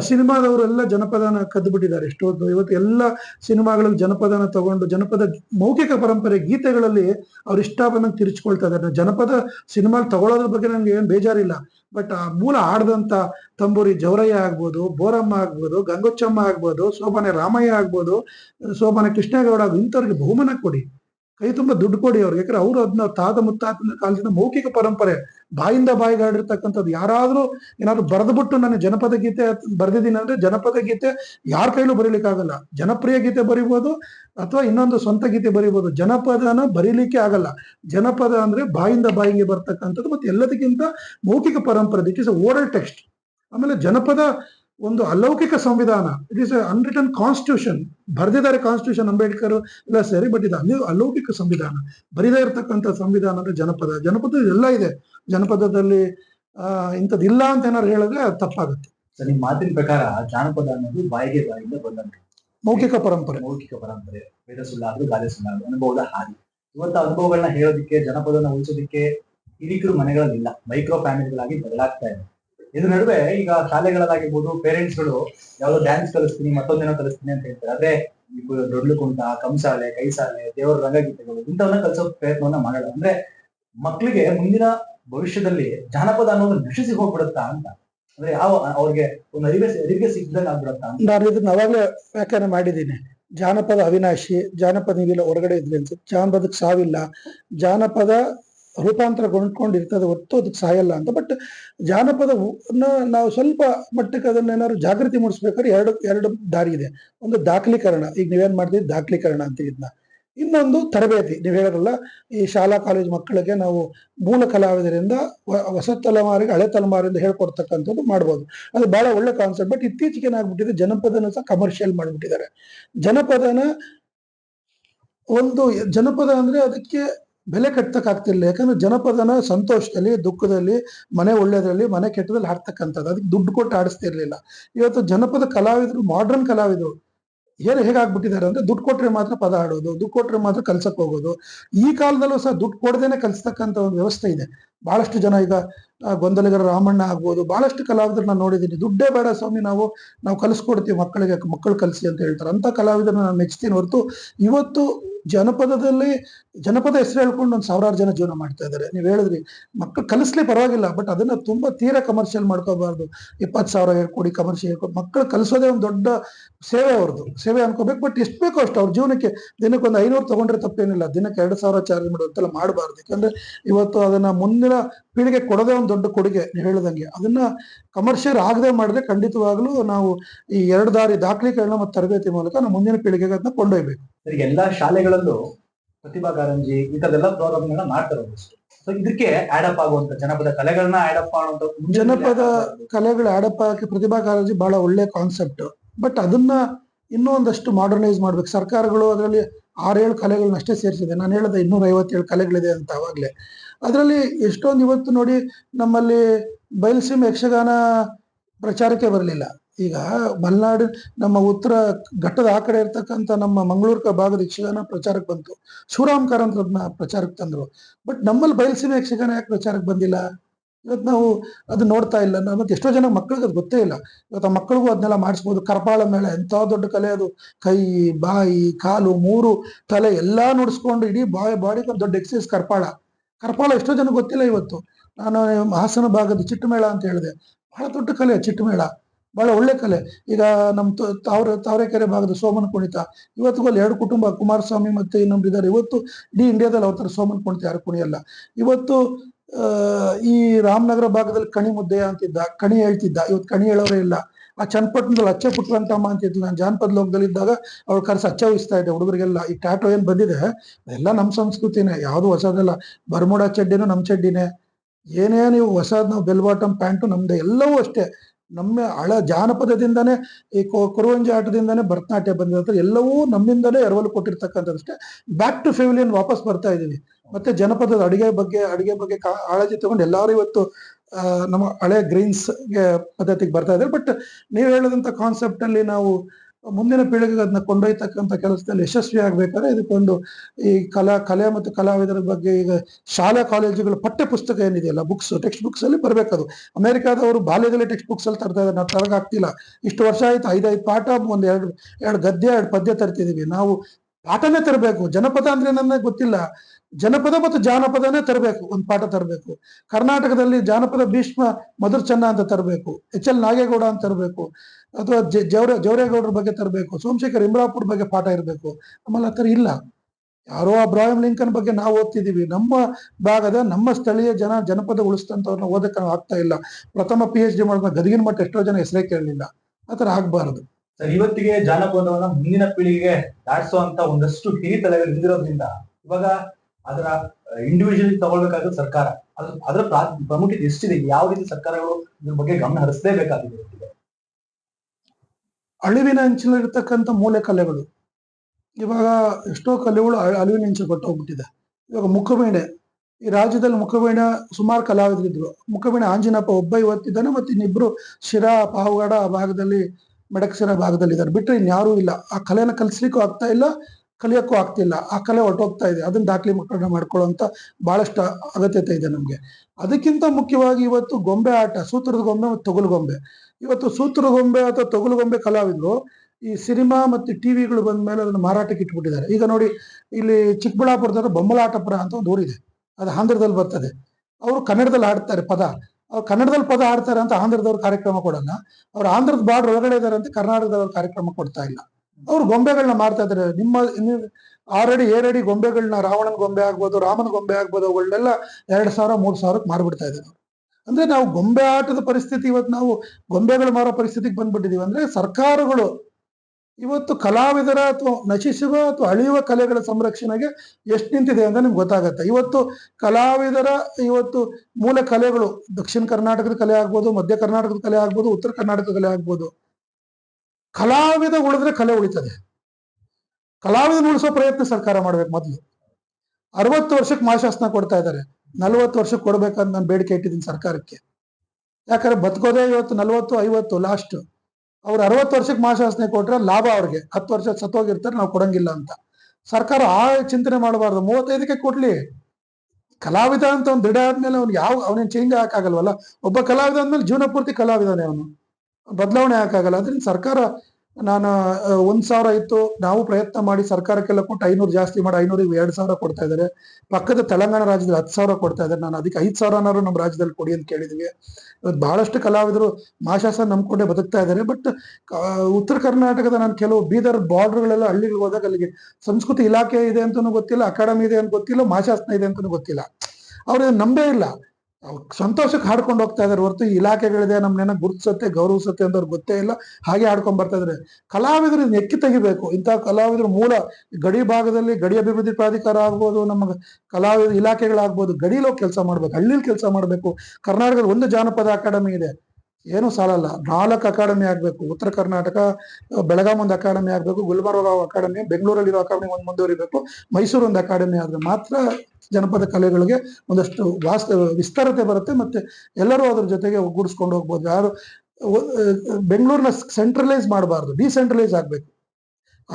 ಸಿನಿಮಾದವರೆಲ್ಲ ಜನಪದನ ಕದ್ದು ಬಿಟ್ಟಿದ್ದಾರೆ ಇವತ್ತು ಎಲ್ಲ ಸಿನಿಮಾಗಳಲ್ಲಿ ಜನಪದನ ತಗೊಂಡು, ಜನಪದ ಮೌಖಿಕ ಪರಂಪರೆ ಗೀತೆಗಳಲ್ಲಿ ಅವ್ರ ಇಷ್ಟ ಬಂದಂಗೆ ತಿರ್ಚ್ಕೊಳ್ತಾ ಇದ್ದಾರೆ. ಜನಪದ ಸಿನಿಮಾ ತಗೊಳ್ಳೋದ್ರ ಬಗ್ಗೆ ನನಗೆ ಏನು ಬೇಜಾರಿಲ್ಲ. ಬಟ್ ಆ ಮೂಲ ಆಡದಂತ ತಂಬೂರಿ ಜವರಯ್ಯ ಆಗ್ಬೋದು, ಬೋರಮ್ಮ ಆಗ್ಬೋದು ಗಂಗೋಚ್ಚಮ್ಮ ಆಗ್ಬೋದು ಶೋಭನೆ ರಾಮಯ್ಯ ಆಗ್ಬೋದು ಶೋಭನೆ ಕೃಷ್ಣೇಗೌಡ, ಇಂಥವ್ರಿಗೆ ಬಹುಮಾನ ಕೊಡಿ. ಕೈ ತುಂಬ ದುಡ್ಡು ಕೊಡಿ ಅವ್ರಿಗೆ. ಯಾಕಂದ್ರೆ ಅವ್ರು ಅದನ್ನ ತಾತ ಮುತ್ತಾತನ ಕಾಲದಿಂದ ಮೌಖಿಕ ಪರಂಪರೆ, ಬಾಯಿಂದ ಬಾಯಿಗೆ ಆಡಿರ್ತಕ್ಕಂಥದ್ದು ಯಾರಾದ್ರೂ ಏನಾದ್ರು ಬರೆದ್ಬಿಟ್ಟು ನಾನು ಜನಪದ ಗೀತೆ ಬರೆದಿದ್ದೀನಿ ಅಂದ್ರೆ ಜನಪದ ಗೀತೆ ಯಾರ ಕೈಲೂ ಬರೀಲಿಕ್ಕಾಗಲ್ಲ. ಜನಪ್ರಿಯ ಗೀತೆ ಬರಿಬೋದು ಅಥವಾ ಇನ್ನೊಂದು ಸ್ವಂತ ಗೀತೆ ಬರಿಬೋದು. ಜನಪದನ ಬರೀಲಿಕ್ಕೆ ಆಗಲ್ಲ. ಜನಪದ ಅಂದ್ರೆ ಬಾಯಿಂದ ಬಾಯಿಗೆ ಬರ್ತಕ್ಕಂಥದ್ದು ಮತ್ತೆ ಎಲ್ಲದಕ್ಕಿಂತ ಮೌಖಿಕ ಪರಂಪರೆ. ದಿಟ್ ಇಸ್ ಓರಲ್ ಟೆಕ್ಸ್ಟ್ ಆಮೇಲೆ ಜನಪದ ಒಂದು ಅಲೌಕಿಕ ಸಂವಿಧಾನ. ಇಟ್ ಇಸ್ ಅನ್ರಿಟನ್ ಕಾನ್ಸ್ಟಿಟ್ಯೂಷನ್ ಬರೆದಿದ್ದಾರೆ ಕಾನ್ಸ್ಟಿಟ್ಯೂಷನ್ ಅಂಬೇಡ್ಕರ್ ಎಲ್ಲ ಸರಿ ಬಟ್ ಇದು ಅಲ್ಲಿ ಅಲೌಕಿಕ ಸಂವಿಧಾನ. ಬರಿದೇ ಇರತಕ್ಕಂಥ ಸಂವಿಧಾನ ಅಂದ್ರೆ ಜನಪದ. ಜನಪದ ಎಲ್ಲ ಇದೆ. ಜನಪದದಲ್ಲಿ ಆ ಇಂಥದ್ದು ಇಲ್ಲ ಅಂತ ಏನಾದ್ರು ಹೇಳಿದ್ರೆ ಅದು ತಪ್ಪಾಗುತ್ತೆ. ಸರ್ ನಿಮ್ ಮಾತಿನ ಪ್ರಕಾರ ಜಾನಪದ ಅನ್ನೋದು ಬಾಯಿಗೆ ಬಾಯಿಂದ ಬಂದಂತೆ ಮೌಖಿಕ ಪರಂಪರೆ. ಮೌಖಿಕ ಪರಂಪರೆ. ವೇದ ಸುಳ್ಳಾದ್ರು ಗಾದೆ ಸುಳ್ಳಾದ್ರು ಅನುಭವದ ಹಾದಿ. ಇವತ್ತು ಅನುಭವಗಳನ್ನ ಹೇಳೋದಕ್ಕೆ ಜನಪದನ ಉಳಿಸೋದಕ್ಕೆ ಹಿರಿಕರು ಮನೆಗಳಲ್ಲಿ ಇಲ್ಲ. ಮೈಕ್ರೋ ಫ್ಯಾಮಿಲಿಗಳಾಗಿ ಬದಲಾಗ್ತಾ ಇದೆ. ಇದ್ರ ನಡುವೆ ಈಗ ಶಾಲೆಗಳಲ್ಲಾಗಿರ್ಬೋದು ಪೇರೆಂಟ್ಸ್ಗಳು ಯಾವ್ದೋ ಡ್ಯಾನ್ಸ್ ಕಲಿಸ್ತೀನಿ, ಮತ್ತೊಂದೇನೋ ಕಲಿಸ್ತೀನಿ ಅಂತ ಹೇಳ್ತಾರೆ. ಆದ್ರೆ ದೊಡ್ಲು ಕುಂಟ ಕಂಸಾಲೆ ಕೈಸಾಲೆ, ದೇವರ ರಂಗಗೀತೆಗಳು ಇಂಥವನ್ನ ಕಲಿಸೋ ಪ್ರಯತ್ನವನ್ನ ಮಾಡಲ್ಲ. ಅಂದ್ರೆ ಮಕ್ಕಳಿಗೆ ಮುಂದಿನ ಭವಿಷ್ಯದಲ್ಲಿ ಜಾನಪದ ಅನ್ನೋದು ನಶಿಸಿ ಹೋಗ್ಬಿಡುತ್ತಾ ಅಂತ. ಅಂದ್ರೆ ಯಾವ ಅವ್ರಿಗೆ ಒಂದು ಅರಿವೆ ಅರಿವಿಗೆ ಸಿಗ್ದಂಗೆ ಆಗ್ಬಿಡುತ್ತಾ ನಾನು ಇದನ್ನ ಅವಾಗಲೇ ವ್ಯಾಖ್ಯಾನ ಮಾಡಿದ್ದೀನಿ. ಜಾನಪದ ಅವಿನಾಶಿ, ಜಾನಪದ ನೀವಿಲ್ಲ ಹೊರಗಡೆ ಇದ್ರಿ ಅನ್ಸುತ್ತೆ ಜಾನಪದಕ್ಕೆ ಸಾವಿಲ್ಲ. ಜಾನಪದ ರೂಪಾಂತರಗೊಂಡ್ಕೊಂಡಿರ್ತದೆ ಹೊತ್ತು ಅದಕ್ಕೆ ಸಾಯಲ್ಲ ಅಂತ. ಬಟ್ ಜಾನಪದ ನಾವು ಸ್ವಲ್ಪ ಮಟ್ಟಕ್ಕೆ ಅದನ್ನ ಏನಾದ್ರು ಜಾಗೃತಿ ಮೂಡಿಸ್ಬೇಕಾದ್ರೆ ಎರಡು ಎರಡು ದಾರಿ ಇದೆ. ಒಂದು ದಾಖಲೀಕರಣ, ಈಗ ನೀವೇನ್ ಮಾಡ್ತೀವಿ ದಾಖಲೀಕರಣ ಅಂತ ಇದನ್ನ ಇನ್ನೊಂದು ತರಬೇತಿ, ನೀವು ಹೇಳಿರಲ್ಲ ಈ ಶಾಲಾ ಕಾಲೇಜು ಮಕ್ಕಳಿಗೆ ನಾವು ಮೂಲ ಕಲಾವಿದರಿಂದ ಹೊಸ ತಲೆಮಾರಿಗೆ, ಹಳೆ ತಲೆಮಾರಿಂದ ಹೇಳ್ಕೊಡ್ತಕ್ಕಂಥದ್ದು ಮಾಡ್ಬೋದು. ಅದು ಬಹಳ ಒಳ್ಳೆ ಕಾನ್ಸೆಪ್ಟ್ ಬಟ್ ಇತ್ತೀಚೆಗೆ ಏನಾಗ್ಬಿಟ್ಟಿದೆ ಜನಪದನ ಸಹ ಕಮರ್ಷಿಯಲ್ ಮಾಡಿಬಿಟ್ಟಿದ್ದಾರೆ. ಜನಪದನ ಒಂದು, ಜನಪದ ಅಂದ್ರೆ ಅದಕ್ಕೆ ಬೆಲೆ ಕಟ್ಟಕ್ಕಾಗ್ತಿಲ್ಲ ಯಾಕಂದ್ರೆ ಜನಪದನ ಸಂತೋಷದಲ್ಲಿ, ದುಃಖದಲ್ಲಿ, ಮನೆ ಒಳ್ಳೇದ್ರಲ್ಲಿ, ಮನೆ ಕೆಟ್ಟದಲ್ಲಿ ಹಾಡ್ತಕ್ಕಂಥದ್ದು. ಅದಕ್ಕೆ ದುಡ್ಡು ಕೊಟ್ಟು ಆಡಿಸ್ತಿರ್ಲಿಲ್ಲ ಇವತ್ತು ಜನಪದ ಕಲಾವಿದರು ಮಾಡ್ರನ್ ಕಲಾವಿದರು ಏನು ಹೇಗಾಗ್ಬಿಟ್ಟಿದ್ದಾರೆ ಅಂದ್ರೆ ದುಡ್ಡು ಕೊಟ್ರೆ ಮಾತ್ರ ಪದ ಆಡೋದು ದುಡ್ಡು ಕೊಟ್ರೆ ಮಾತ್ರ ಕಲ್ಸಕ್ ಹೋಗೋದು. ಈ ಕಾಲದಲ್ಲೂ ಸಹ ದುಡ್ಡು ಕೊಡದೇನೆ ಕಲ್ಸ್ತಕ್ಕಂಥ ಒಂದು ವ್ಯವಸ್ಥೆ ಇದೆ. ಬಹಳಷ್ಟು ಜನ ಈಗ ಗೊಂದಲಿಗರ ರಾಮಣ್ಣ ಆಗ್ಬೋದು, ಬಹಳಷ್ಟು ಕಲಾವಿದರನ್ನ ನಾನು ನೋಡಿದ್ದೀನಿ ದುಡ್ಡೇ ಬೇಡ ಸ್ವಾಮಿ, ನಾವು ನಾವು ಕಲಿಸ್ಕೊಡ್ತೀವಿ ಮಕ್ಕಳಿಗೆ, ಮಕ್ಕಳು ಕಲಿಸಿ ಅಂತ ಹೇಳ್ತಾರೆ. ಅಂತ ಕಲಾವಿದರನ್ನ ನಾನು ಮೆಚ್ತೀನಿ ಹೊರತು, ಇವತ್ತು ಜನಪದದಲ್ಲಿ, ಜನಪದ ಹೆಸರು ಹೇಳ್ಕೊಂಡು ಒಂದು ಸಾವಿರಾರು ಜನ ಜೀವನ ಮಾಡ್ತಾ ಇದ್ದಾರೆ. ನೀವು ಹೇಳಿದ್ರಿ, ಮಕ್ಕಳು ಕಲಿಸ್ಲಿ ಪರವಾಗಿಲ್ಲ, ಬಟ್ ಅದನ್ನ ತುಂಬಾ ತೀರಾ ಕಮರ್ಷಿಯಲ್ ಮಾಡ್ಕೋಬಾರ್ದು. ಇಪ್ಪತ್ತು ಸಾವಿರ ಹೇಳ್ಕೊಡಿ ಕಮರ್ಷಿಯಲ್ ಹೇಳ್ಕೊಡಿ. ಮಕ್ಕಳು ಕಲಿಸೋದೇ ಒಂದು ದೊಡ್ಡ ಸೇವೆ ಅವ್ರದ್ದು ಸೇವೆ ಅನ್ಕೋಬೇಕು, ಬಟ್ ಎಷ್ಟು ಬೇಕೋ ಅಷ್ಟು ಅವ್ರ ಜೀವನಕ್ಕೆ ದಿನಕ್ಕೆ ಒಂದು ಐನೂರು ತಗೊಂಡ್ರೆ ತಪ್ಪೇನಿಲ್ಲ. ದಿನಕ್ಕೆ ಎರಡು ಸಾವಿರ ಚಾರ್ಜ್ ಮಾಡೋದಂತೆಲ್ಲ ಮಾಡಬಾರ್ದು. ಯಾಕಂದ್ರೆ ಇವತ್ತು ಅದನ್ನ ಮುಂದಿನ ಪೀಳಿಗೆ ಕೊಡೋದೇ ಒಂದು ದೊಡ್ಡ ಕೊಡುಗೆ ನೀವು ಹೇಳಿದಂಗೆ. ಅದನ್ನ ಕಮರ್ಷಿಯಲ್ ಆಗದೆ ಮಾಡಿದ್ರೆ ಖಂಡಿತವಾಗ್ಲೂ ನಾವು ಈ ಎರಡು ದಾರಿ ದಾಖಲೀಕರಣ ಮತ್ತು ತರಬೇತಿ ಮೂಲಕ ನಾವು ಮುಂದಿನ ಪೀಳಿಗೆಗೆ ಅದನ್ನ ಕೊಂಡೊಯ್ಬೇಕು. ಎಲ್ಲಾ ಶಾಲೆಗಳಲ್ಲೂ ಪ್ರತಿಭಾ ಕಾರಂಜಿ ಈ ತರದೆಲ್ಲ ಪ್ರೋಗ್ರಾಮ್ಗಳನ್ನ ಮಾಡ್ತಾರೆ ಸೊ ಇದಕ್ಕೆ ಆಡಪ್ ಆಗುವಂತ ಜನಪದ ಕಲೆಗಳನ್ನ ಆಡಪ್ ಮಾಡುವಂತ ಮುಂದಿನ ಜನಪದ ಕಲೆಗಳ ಆಡಪ್ಪ ಹಾಕಿ ಪ್ರತಿಭಾ ಕಾರಂಜಿ ಬಹಳ ಒಳ್ಳೆ ಕಾನ್ಸೆಪ್ಟ್ ಬಟ್ ಅದನ್ನ ಇನ್ನೂ ಒಂದಷ್ಟು ಮಾಡರ್ನೈಸ್ ಮಾಡ್ಬೇಕು. ಸರ್ಕಾರಗಳು ಅದರಲ್ಲಿ ಆರೇಳು ಕಲೆಗಳನ್ನ ಅಷ್ಟೇ ಸೇರಿಸಿದೆ. ನಾನು ಹೇಳಿದೆ ಇನ್ನೂರ ಐವತ್ತೇಳು ಕಲೆಗಳಿದೆ ಅಂತ ಅವಾಗ್ಲೇ. ಅದರಲ್ಲಿ ಎಷ್ಟೊಂದು ಇವತ್ತು ನೋಡಿ ನಮ್ಮಲ್ಲಿ ಬಯಲುಸೀಮೆ ಯಕ್ಷಗಾನ ಪ್ರಚಾರಕ್ಕೆ ಬರಲಿಲ್ಲ. ಈಗ ಮಲೆನಾಡು ನಮ್ಮ ಉತ್ತರ ಘಟ್ಟದ ಆ ಕಡೆ ಇರ್ತಕ್ಕಂಥ ನಮ್ಮ ಮಂಗಳೂರು ಭಾಗದ ಯಕ್ಷಗಾನ ಪ್ರಚಾರಕ್ಕೆ ಬಂತು. ಶಿವರಾಮ್ ಅದನ್ನ ಪ್ರಚಾರಕ್ಕೆ ತಂದರು. ಬಟ್ ನಮ್ಮಲ್ಲಿ ಬಯಲುಸೀಮೆ ಯಕ್ಷಗಾನ ಯಾಕೆ ಪ್ರಚಾರಕ್ಕೆ ಬಂದಿಲ್ಲ? ಇವತ್ತು ನಾವು ಅದು ನೋಡ್ತಾ ಇಲ್ಲ. ಮತ್ತೆ ಎಷ್ಟೋ ಜನ ಮಕ್ಕಳಿಗೆ ಅದು ಗೊತ್ತೇ ಇಲ್ಲ. ಇವತ್ತು ಆ ಮಕ್ಕಳಿಗೂ ಅದನ್ನೆಲ್ಲ ಮಾಡಿಸ್ಬೋದು. ಕರ್ಪಾಳ ಮೇಳ ಎಂಥ ದೊಡ್ಡ ಕಲೆ ಅದು. ಕೈ, ಬಾಯಿ, ಕಾಲು, ಮೂರು, ತಲೆ ಎಲ್ಲ ನುಡಿಸ್ಕೊಂಡು ಇಡೀ ಬಾಯ್ ಬಾಡಿಗೆ ದೊಡ್ಡ ಎಕ್ಸಸೈಸ್ ಕರ್ಪಾಳ. ಕರ್ಪಾಳ ಎಷ್ಟೋ ಜನ ಗೊತ್ತಿಲ್ಲ ಇವತ್ತು. ನಾನು ಹಾಸನ ಭಾಗದ ಚಿಟ್ಟಮೇಳ ಅಂತ ಹೇಳಿದೆ. ಬಹಳ ದೊಡ್ಡ ಕಲೆ ಚಿಟ್ಟಮೇಳ. ಬಹಳ ಒಳ್ಳೆ ಕಲೆ. ಈಗ ನಮ್ಮ ತಾವ್ರ ತಾವ್ರೆ, ತಾವರೆಕೆರೆ ಭಾಗದ ಸೋಮನ ಕುಣಿತ. ಇವತ್ತಿಗೂ ಅಲ್ಲಿ ಎರಡು ಕುಟುಂಬ, ಕುಮಾರಸ್ವಾಮಿ ಮತ್ತೆ ಇನ್ನೊಬ್ರು ಇದ್ದಾರೆ. ಇವತ್ತು ಇಡೀ ಇಂಡಿಯಾದಲ್ಲಿ ಅವ್ರ ಥರ ಸೋಮನ ಕುಣಿತ ಯಾರು ಕುಣಿಯಲ್ಲ. ಇವತ್ತು ಈ ರಾಮನಗರ ಭಾಗದಲ್ಲಿ ಕಣಿ ಮುದ್ದೆಯ ಅಂತಿದ್ದ, ಕಣಿ ಹೇಳ್ತಿದ್ದ. ಇವತ್ತು ಕಣಿ ಹೇಳೋರೇ ಇಲ್ಲ. ಆ ಚನ್ನಪಟ್ಟಣದಲ್ಲಿ ಅಚ್ಚೆ ಪುಟ್ಟರಂತಮ್ಮ ಅಂತಿದ್ಲು ನಾನು ಜಾನಪದ ಲೋಕದಲ್ಲಿ ಇದ್ದಾಗ ಅವ್ರು ಕರ್ಸಿ ಅಚ್ಚ ವಹಿಸ್ತಾ ಇದ್ದೆ. ಹುಡುಗರಿಗೆಲ್ಲ ಈ ಟ್ಯಾಟೋ ಏನು ಬಂದಿದೆ? ಎಲ್ಲ ನಮ್ಮ ಸಂಸ್ಕೃತಿನೇ. ಯಾವುದು ಹೊಸದಲ್ಲ? ಬರ್ಮೋಡ ಚಡ್ಡಿನೂ ನಮ್ಮ ಚಡ್ಡಿನೇ. ಏನೇ ನೀವು ಹೊಸದ್ ನಾವು ಬೆಲ್ ಬಾಟಮ್ ಪ್ಯಾಂಟು ನಮ್ದು ಎಲ್ಲವೂ ಅಷ್ಟೇ. ನಮ್ಮ ಹಳ ಜಾನಪದದಿಂದನೇ ಈ ಕುರುವಂಜಿ ಆಟದಿಂದನೇ ಭರತನಾಟ್ಯ ಬಂದಿರುತ್ತೆ ಎಲ್ಲವೂ ನಮ್ಮಿಂದಲೇ ಎರವಲು ಕೊಟ್ಟಿರ್ತಕ್ಕಂಥದ್ದಷ್ಟೇ ಬ್ಯಾಕ್ ಟು ಫೆವಿಲಿಯನ್ ವಾಪಸ್ ಬರ್ತಾ ಇದ್ದೀವಿ. ಮತ್ತೆ ಜನಪದದ ಅಡಿಗೆ ಬಗ್ಗೆ ಅಡಿಗೆ ಬಗ್ಗೆ ಕಾಳಜಿ ತಗೊಂಡು ಎಲ್ಲರೂ ಇವತ್ತು ನಮ್ಮ ಹಳೆ ಗ್ರೀನ್ಸ್ಗೆ ಪದ್ಧತಿಗೆ ಬರ್ತಾ ಇದ್ದಾರೆ. ಬಟ್ ನೀವು ಹೇಳಿದಂಥ ಕಾನ್ಸೆಪ್ಟ್ ಅಲ್ಲಿ ನಾವು ಮುಂದಿನ ಪೀಳಿಗೆಗೆ ಅದನ್ನ ಕೊಂಡೊಯ್ತಕ್ಕಂಥ ಕೆಲಸದಲ್ಲಿ ಯಶಸ್ವಿ ಆಗ್ಬೇಕಾದ್ರೆ ಇದಕ್ಕೊಂದು ಈ ಕಲಾ, ಕಲೆ ಮತ್ತು ಕಲಾವಿದರ ಬಗ್ಗೆ ಈಗ ಶಾಲಾ ಕಾಲೇಜುಗಳ ಪಠ್ಯ ಪುಸ್ತಕ ಏನಿದೆಯಲ್ಲ ಬುಕ್ಸ್ ಟೆಕ್ಸ್ಟ್ ಬುಕ್ಸ್ ಅಲ್ಲಿ ಬರಬೇಕದು. ಅಮೆರಿಕಾದವರು ಬಾಲ್ಯದಲ್ಲಿ ಟೆಕ್ಸ್ಟ್ ಬುಕ್ಸ್ ಅಲ್ಲಿ ತರ್ತಾ ಇದ್ದಾರೆ. ನಾವು ತರಗಾಗ್ತಿಲ್ಲ. ಇಷ್ಟು ವರ್ಷ ಆಯ್ತು, ಐದೈದು ಪಾಠ, ಒಂದು ಎರಡು ಎರಡು ಗದ್ಯ, ಎರಡು ಪದ್ಯ ತರ್ತಿದೀವಿ. ನಾವು ಪಾಠನೇ ತರಬೇಕು. ಜನಪದ ಅಂದ್ರೆ ನನಗೆ ಗೊತ್ತಿಲ್ಲ. ಜನಪದ ಮತ್ತು ಜಾನಪದನೇ ತರಬೇಕು, ಒಂದು ಪಾಠ ತರಬೇಕು. ಕರ್ನಾಟಕದಲ್ಲಿ ಜಾನಪದ ಭೀಷ್ಮ ಮಧುರ್ ಚನ್ನ ಅಂತ ತರಬೇಕು, ಎಚ್ ಎಲ್ ನಾಗೇಗೌಡ ಅಂತ ತರಬೇಕು, ಅಥವಾ ಜೌರ ಜವರೇ, ಜವರೇಗೌಡರ ಬಗ್ಗೆ ತರಬೇಕು, ಸೋಮಶೇಖರ್ ಇಮ್ರಾಪುರ್ ಬಗ್ಗೆ ಪಾಠ ಇರಬೇಕು. ಆಮೇಲೆ ಆ ಥರ ಇಲ್ಲ. ಯಾರೋ ಅಬ್ರಾಹಿಂ ಲಿಂಕನ್ ಬಗ್ಗೆ ನಾವು ಓದ್ತಿದ್ದೀವಿ. ನಮ್ಮ ಭಾಗದ, ನಮ್ಮ ಸ್ಥಳೀಯ ಜನ ಜನಪದ ಉಳಿಸ್ತಂಥವ್ರನ್ನ ಓದಕ್ಕೆ ಆಗ್ತಾ ಇಲ್ಲ. ಪ್ರಥಮ ಪಿ ಎಚ್ ಡಿ ಮಾಡಿದ ಗದಗಿನ ಮಟ್ಟ ಎಷ್ಟೋ ಜನ ಹೆಸರೇ ಕೇಳಲಿಲ್ಲ. ಆ ಥರ ಆಗಬಾರದು. ಸರ್, ಇವತ್ತಿಗೆ ಜಾನಪದವನ್ನ ಮುಂದಿನ ಪೀಳಿಗೆಗೆ ದಾಟಿಸುವಂತ ಒಂದಷ್ಟು ಹಿರಿತಲೆಗಳು ಇದ್ದಿರೋದ್ರಿಂದ ಇವಾಗ ಅದರ ಇಂಡಿವಿಜುವಲ್ ತಗೊಳ್ಬೇಕಾದ ಸರ್ಕಾರ. ಅದ್ರ ಅದರ ಪ್ರಾ- ಪ್ರಾಮುಖ್ಯತೆ ಎಷ್ಟಿದೆ? ಯಾವ ರೀತಿ ಸರ್ಕಾರಗಳು ಇದ್ರ ಬಗ್ಗೆ ಗಮನ ಹರಿಸಲೇಬೇಕಾಗಿದೆ ಅಳಿವಿನ ಅಂಚಿನಲ್ಲಿರ್ತಕ್ಕಂಥ ಮೂಲೆ ಕಲೆಗಳು. ಇವಾಗ ಎಷ್ಟೋ ಕಲೆಗಳು ಅಳ- ಅಳಿವಿನ ಅಂಚಿನ ಕೊಟ್ಟೋಗ್ಬಿಟ್ಟಿದೆ. ಇವಾಗ ಮುಖವೀಣೆ, ಈ ರಾಜ್ಯದಲ್ಲಿ ಮುಖವೀಣೆ ಸುಮಾರು ಕಲಾವಿದರಿದ್ರು. ಮುಖವೀಣೆ ಆಂಜಿನಪ್ಪ ಒಬ್ಬ ಇವತ್ತಿದ್ದಾನೆ ಮತ್ತೆ ಇನ್ನಿಬ್ರು ಶಿರಾ ಪಾವಗಡ ಭಾಗದಲ್ಲಿ ಮಡಕಶಿರ ಭಾಗದಲ್ಲಿ ಇದ್ದಾರೆ ಬಿಟ್ಟರೆ ಇನ್ಯಾರೂ ಇಲ್ಲ. ಆ ಕಲೆನ ಕಲಿಸ್ಲಿಕ್ಕೂ ಆಗ್ತಾ ಇಲ್ಲ. ಕಲಿಯೋಕ್ಕೂ ಆಗ್ತಿಲ್ಲ. ಆ ಕಲೆ ಹೊರಟೋಗ್ತಾ ಇದೆ. ಅದನ್ನ ದಾಖಲೆ ಮಕ್ಕಳನ್ನ ಮಾಡ್ಕೊಳ್ಳೋಂತ ಬಹಳಷ್ಟು ಅಗತ್ಯತೆ ಇದೆ ನಮಗೆ. ಅದಕ್ಕಿಂತ ಮುಖ್ಯವಾಗಿ ಇವತ್ತು ಗೊಂಬೆ ಆಟ, ಸೂತ್ರದ ಗೊಂಬೆ ಮತ್ತು ತೊಗಲು ಗೊಂಬೆ. ಇವತ್ತು ಸೂತ್ರ ಗೊಂಬೆ ಅಥವಾ ತೊಗಲು ಗೊಂಬೆ ಕಲಾವಿದರು ಈ ಸಿನಿಮಾ ಮತ್ತು ಟಿವಿಗಳು ಬಂದ ಮೇಲೆ ಅದನ್ನು ಮಾರಾಟಕ್ಕೆ ಇಟ್ಬಿಟ್ಟಿದ್ದಾರೆ. ಈಗ ನೋಡಿ, ಇಲ್ಲಿ ಚಿಕ್ಕಬಳ್ಳಾಪುರದವರು ಬೊಮ್ಮಲಾಟಪುರ ಅಂತ ಒಂದು ಊರಿದೆ. ಅದು ಆಂಧ್ರದಲ್ಲಿ ಬರ್ತದೆ. ಅವರು ಕನ್ನಡದಲ್ಲಿ ಆಡ್ತಾರೆ ಪದ. ಅವ್ರು ಕನ್ನಡದಲ್ಲಿ ಪದ ಆಡ್ತಾರೆ ಅಂತ ಆಂಧ್ರದವ್ರು ಕಾರ್ಯಕ್ರಮ ಕೊಡಲ್ಲ. ಅವ್ರು ಆಂಧ್ರದ ಬಾರ್ಡರ್ ಒಳಗಡೆ ಇದ್ದಾರೆ ಅಂತ ಕರ್ನಾಟಕದವ್ರು ಕಾರ್ಯಕ್ರಮ ಕೊಡ್ತಾ ಇಲ್ಲ. ಅವ್ರು ಗೊಂಬೆಗಳನ್ನ ಮಾರ್ತಾ ಇದಾರೆ. ನಿಮ್ಮ ಆಲ್ರೆಡಿ ಏರಡಿ ಗೊಂಬೆಗಳನ್ನ ರಾವಣನ ಗೊಂಬೆ ಆಗ್ಬೋದು, ರಾಮನ ಗೊಂಬೆ ಆಗ್ಬೋದು ಅವುಗಳನ್ನೆಲ್ಲ ಎರಡ್ ಸಾವಿರ, ಮೂರ್ ಸಾವಿರಕ್ಕೆ ಮಾರ್ಬಿಡ್ತಾ ಇದ್ದಾರೆ. ಅಂದ್ರೆ ನಾವು ಗೊಂಬೆ ಆಟದ ಪರಿಸ್ಥಿತಿ ಇವತ್ತು ನಾವು ಗೊಂಬೆಗಳು ಮಾರೋ ಪರಿಸ್ಥಿತಿಗೆ ಬಂದ್ಬಿಟ್ಟಿದೀವಿ. ಅಂದ್ರೆ ಸರ್ಕಾರಗಳು ಇವತ್ತು ಕಲಾವಿದರ ಅಥವಾ ನಶಿಸುವ ಅಥವಾ ಅಳಿಯುವ ಕಲೆಗಳ ಸಂರಕ್ಷಣೆಗೆ ಎಷ್ಟು ನಿಂತಿದೆ ಅಂತ ನಿಮ್ಗೆ ಗೊತ್ತಾಗತ್ತೆ. ಇವತ್ತು ಕಲಾವಿದರ ಇವತ್ತು ಮೂಲ ಕಲೆಗಳು ದಕ್ಷಿಣ ಕರ್ನಾಟಕದ ಕಲೆ ಆಗ್ಬೋದು, ಮಧ್ಯ ಕರ್ನಾಟಕದ ಕಲೆ ಆಗ್ಬೋದು, ಉತ್ತರ ಕರ್ನಾಟಕದ ಕಲೆ ಆಗ್ಬೋದು. ಕಲಾವಿದ ಉಳಿದ್ರೆ ಕಲೆ ಉಳಿತದೆ. ಕಲಾವಿದ ಉಳಿಸೋ ಪ್ರಯತ್ನ ಸರ್ಕಾರ ಮಾಡ್ಬೇಕು ಮೊದಲು. ಅರವತ್ತು ವರ್ಷಕ್ಕೆ ಮಾಶಾಸನ ಕೊಡ್ತಾ ಇದ್ದಾರೆ. ನಲ್ವತ್ತು ವರ್ಷಕ್ಕೆ ಕೊಡ್ಬೇಕಂತ ನಾನು ಬೇಡಿಕೆ ಇಟ್ಟಿದ್ದೀನಿ ಸರ್ಕಾರಕ್ಕೆ. ಯಾಕಂದ್ರೆ ಬದುಕೋದೇ ಇವತ್ತು ನಲವತ್ತು, ಐವತ್ತು ಲಾಸ್ಟ್ ಅವ್ರು ಅರವತ್ತು ವರ್ಷಕ್ಕೆ ಮಾಶಾಸನೆ ಕೊಟ್ರೆ ಲಾಭ ಅವ್ರಿಗೆ. ಹತ್ತು ವರ್ಷ ಸತ್ತೋಗಿರ್ತಾರೆ, ನಾವು ಕೊಡಂಗಿಲ್ಲ ಅಂತ. ಸರ್ಕಾರ ಆ ಚಿಂತನೆ ಮಾಡಬಾರ್ದು. ಮೂವತ್ತೈದಕ್ಕೆ ಕೊಡ್ಲಿ. ಕಲಾವಿದ ಅಂತ ಅವ್ನು ದೃಢ ಆದ್ಮೇಲೆ ಅವ್ನು ಯಾವ ಅವನೇನು ಚೇಂಜ್ ಹಾಕಾಗಲ್ವಲ್ಲ ಒಬ್ಬ ಕಲಾವಿದ ಅಂದ್ಮೇಲೆ ಜೀವನ ಪೂರ್ತಿ ಕಲಾವಿದನೇ ಅವನು. ಬದಲಾವಣೆ ಹಾಕಾಗಲ್ಲ ಅದರಿಂದ ಸರ್ಕಾರ, ನಾನು ಒಂದ್ ಸಾವಿರ ಇತ್ತು. ನಾವು ಪ್ರಯತ್ನ ಮಾಡಿ ಸರ್ಕಾರಕ್ಕೆಲ್ಲ ಕೊಟ್ಟು ಐನೂರು ಜಾಸ್ತಿ ಮಾಡಿ ಐನೂರಿಗೆ ಎರಡ್ ಸಾವಿರ ಕೊಡ್ತಾ ಇದ್ದಾರೆ. ಪಕ್ಕದ ತೆಲಂಗಾಣ ರಾಜ್ಯದಲ್ಲಿ ಹತ್ತು ಸಾವಿರ ಕೊಡ್ತಾ ಇದ್ದಾರೆ. ನಾನು ಅದಕ್ಕೆ ಐದು ಸಾವಿರನಾರು ನಮ್ಮ ರಾಜ್ಯದಲ್ಲಿ ಕೊಡಿ ಅಂತ ಕೇಳಿದ್ವಿ ಬಹಳಷ್ಟು ಕಲಾವಿದರು ಮಾಶಾಸನ ನಂಬಿಕೊಂಡೇ ಬದುಕ್ತಾ ಇದ್ದಾರೆ. ಬಟ್ ಉತ್ತರ ಕರ್ನಾಟಕದ ನಾನು ಕೆಲವು ಬೀದರ್ ಬಾರ್ಡರ್ಗಳೆಲ್ಲ ಹಳ್ಳಿಗೆ ಹೋದಾಗ ಅಲ್ಲಿಗೆ ಸಂಸ್ಕೃತಿ ಇಲಾಖೆ ಇದೆ ಅಂತಲೂ ಗೊತ್ತಿಲ್ಲ, ಅಕಾಡೆಮಿ ಇದೆ ಅಂತ ಗೊತ್ತಿಲ್ಲ ಮಾಶಾಸನ ಇದೆ ಅಂತಲೂ ಗೊತ್ತಿಲ್ಲ. ಅವ್ರ ನಂಬೇ ಇಲ್ಲ. ಸಂತೋಷಕ್ಕೆ ಹಾಡ್ಕೊಂಡು ಹೋಗ್ತಾ ಇದಾರೆ. ಹೊರತು ಇಲಾಖೆಗಳಿದೆ ನಮ್ಮನ್ನ ಗುರುತಿಸುತ್ತೆ, ಗೌರವಿಸುತ್ತೆ ಅಂತ ಗೊತ್ತೇ ಇಲ್ಲ. ಹಾಗೆ ಹಾಡ್ಕೊಂಡ್ ಬರ್ತಾ ಇದಾರೆ. ಕಲಾವಿದರು ಎಕ್ಕಿ ತೆಗಿಬೇಕು. ಇಂತಹ ಕಲಾವಿದರು ಮೂಲ ಗಡಿ ಭಾಗದಲ್ಲಿ ಗಡಿ ಅಭಿವೃದ್ಧಿ ಪ್ರಾಧಿಕಾರ ಆಗ್ಬೋದು, ನಮ್ಮ ಕಲಾವಿದ ಇಲಾಖೆಗಳಾಗ್ಬೋದು, ಗಡಿಲೋ ಕೆಲಸ ಮಾಡ್ಬೇಕು, ಹಳ್ಳಿಲಿ ಕೆಲಸ ಮಾಡಬೇಕು. ಕರ್ನಾಟಕದ ಒಂದು ಜಾನಪದ ಅಕಾಡೆಮಿ ಇದೆ. ಏನು ಸಾಲಲ್ಲ. ನಾಲ್ಕು ಅಕಾಡೆಮಿ ಆಗಬೇಕು. ಉತ್ತರ ಕರ್ನಾಟಕ, ಬೆಳಗಾಂ ಒಂದು ಅಕಾಡೆಮಿ ಆಗಬೇಕು. ಗುಲ್ಬರ್ಗ ಅಕಾಡೆಮಿ, ಬೆಂಗಳೂರಲ್ಲಿರೋ ಅಕಾಡೆಮಿ ಒಂದು ಮುಂದುವರಿಬೇಕು. ಮೈಸೂರು ಒಂದು ಅಕಾಡೆಮಿ ಆದರೆ ಮಾತ್ರ ಜನಪದ ಕಲೆಗಳಿಗೆ ಒಂದಷ್ಟು ವಾಸ್ತ, ವಿಸ್ತಾರತೆ ಬರುತ್ತೆ ಮತ್ತೆ ಎಲ್ಲರೂ ಅದ್ರ ಜೊತೆಗೆ ಒಗ್ಗೂಡಿಸ್ಕೊಂಡು ಹೋಗ್ಬೋದು. ಯಾರು ಬೆಂಗಳೂರ್ನ ಬೆಂಗಳೂರಿನ ಸೆಂಟ್ರಲೈಸ್ ಮಾಡಬಾರ್ದು. ಡಿಸೆಂಟ್ರಲೈಸ್ ಆಗ್ಬೇಕು.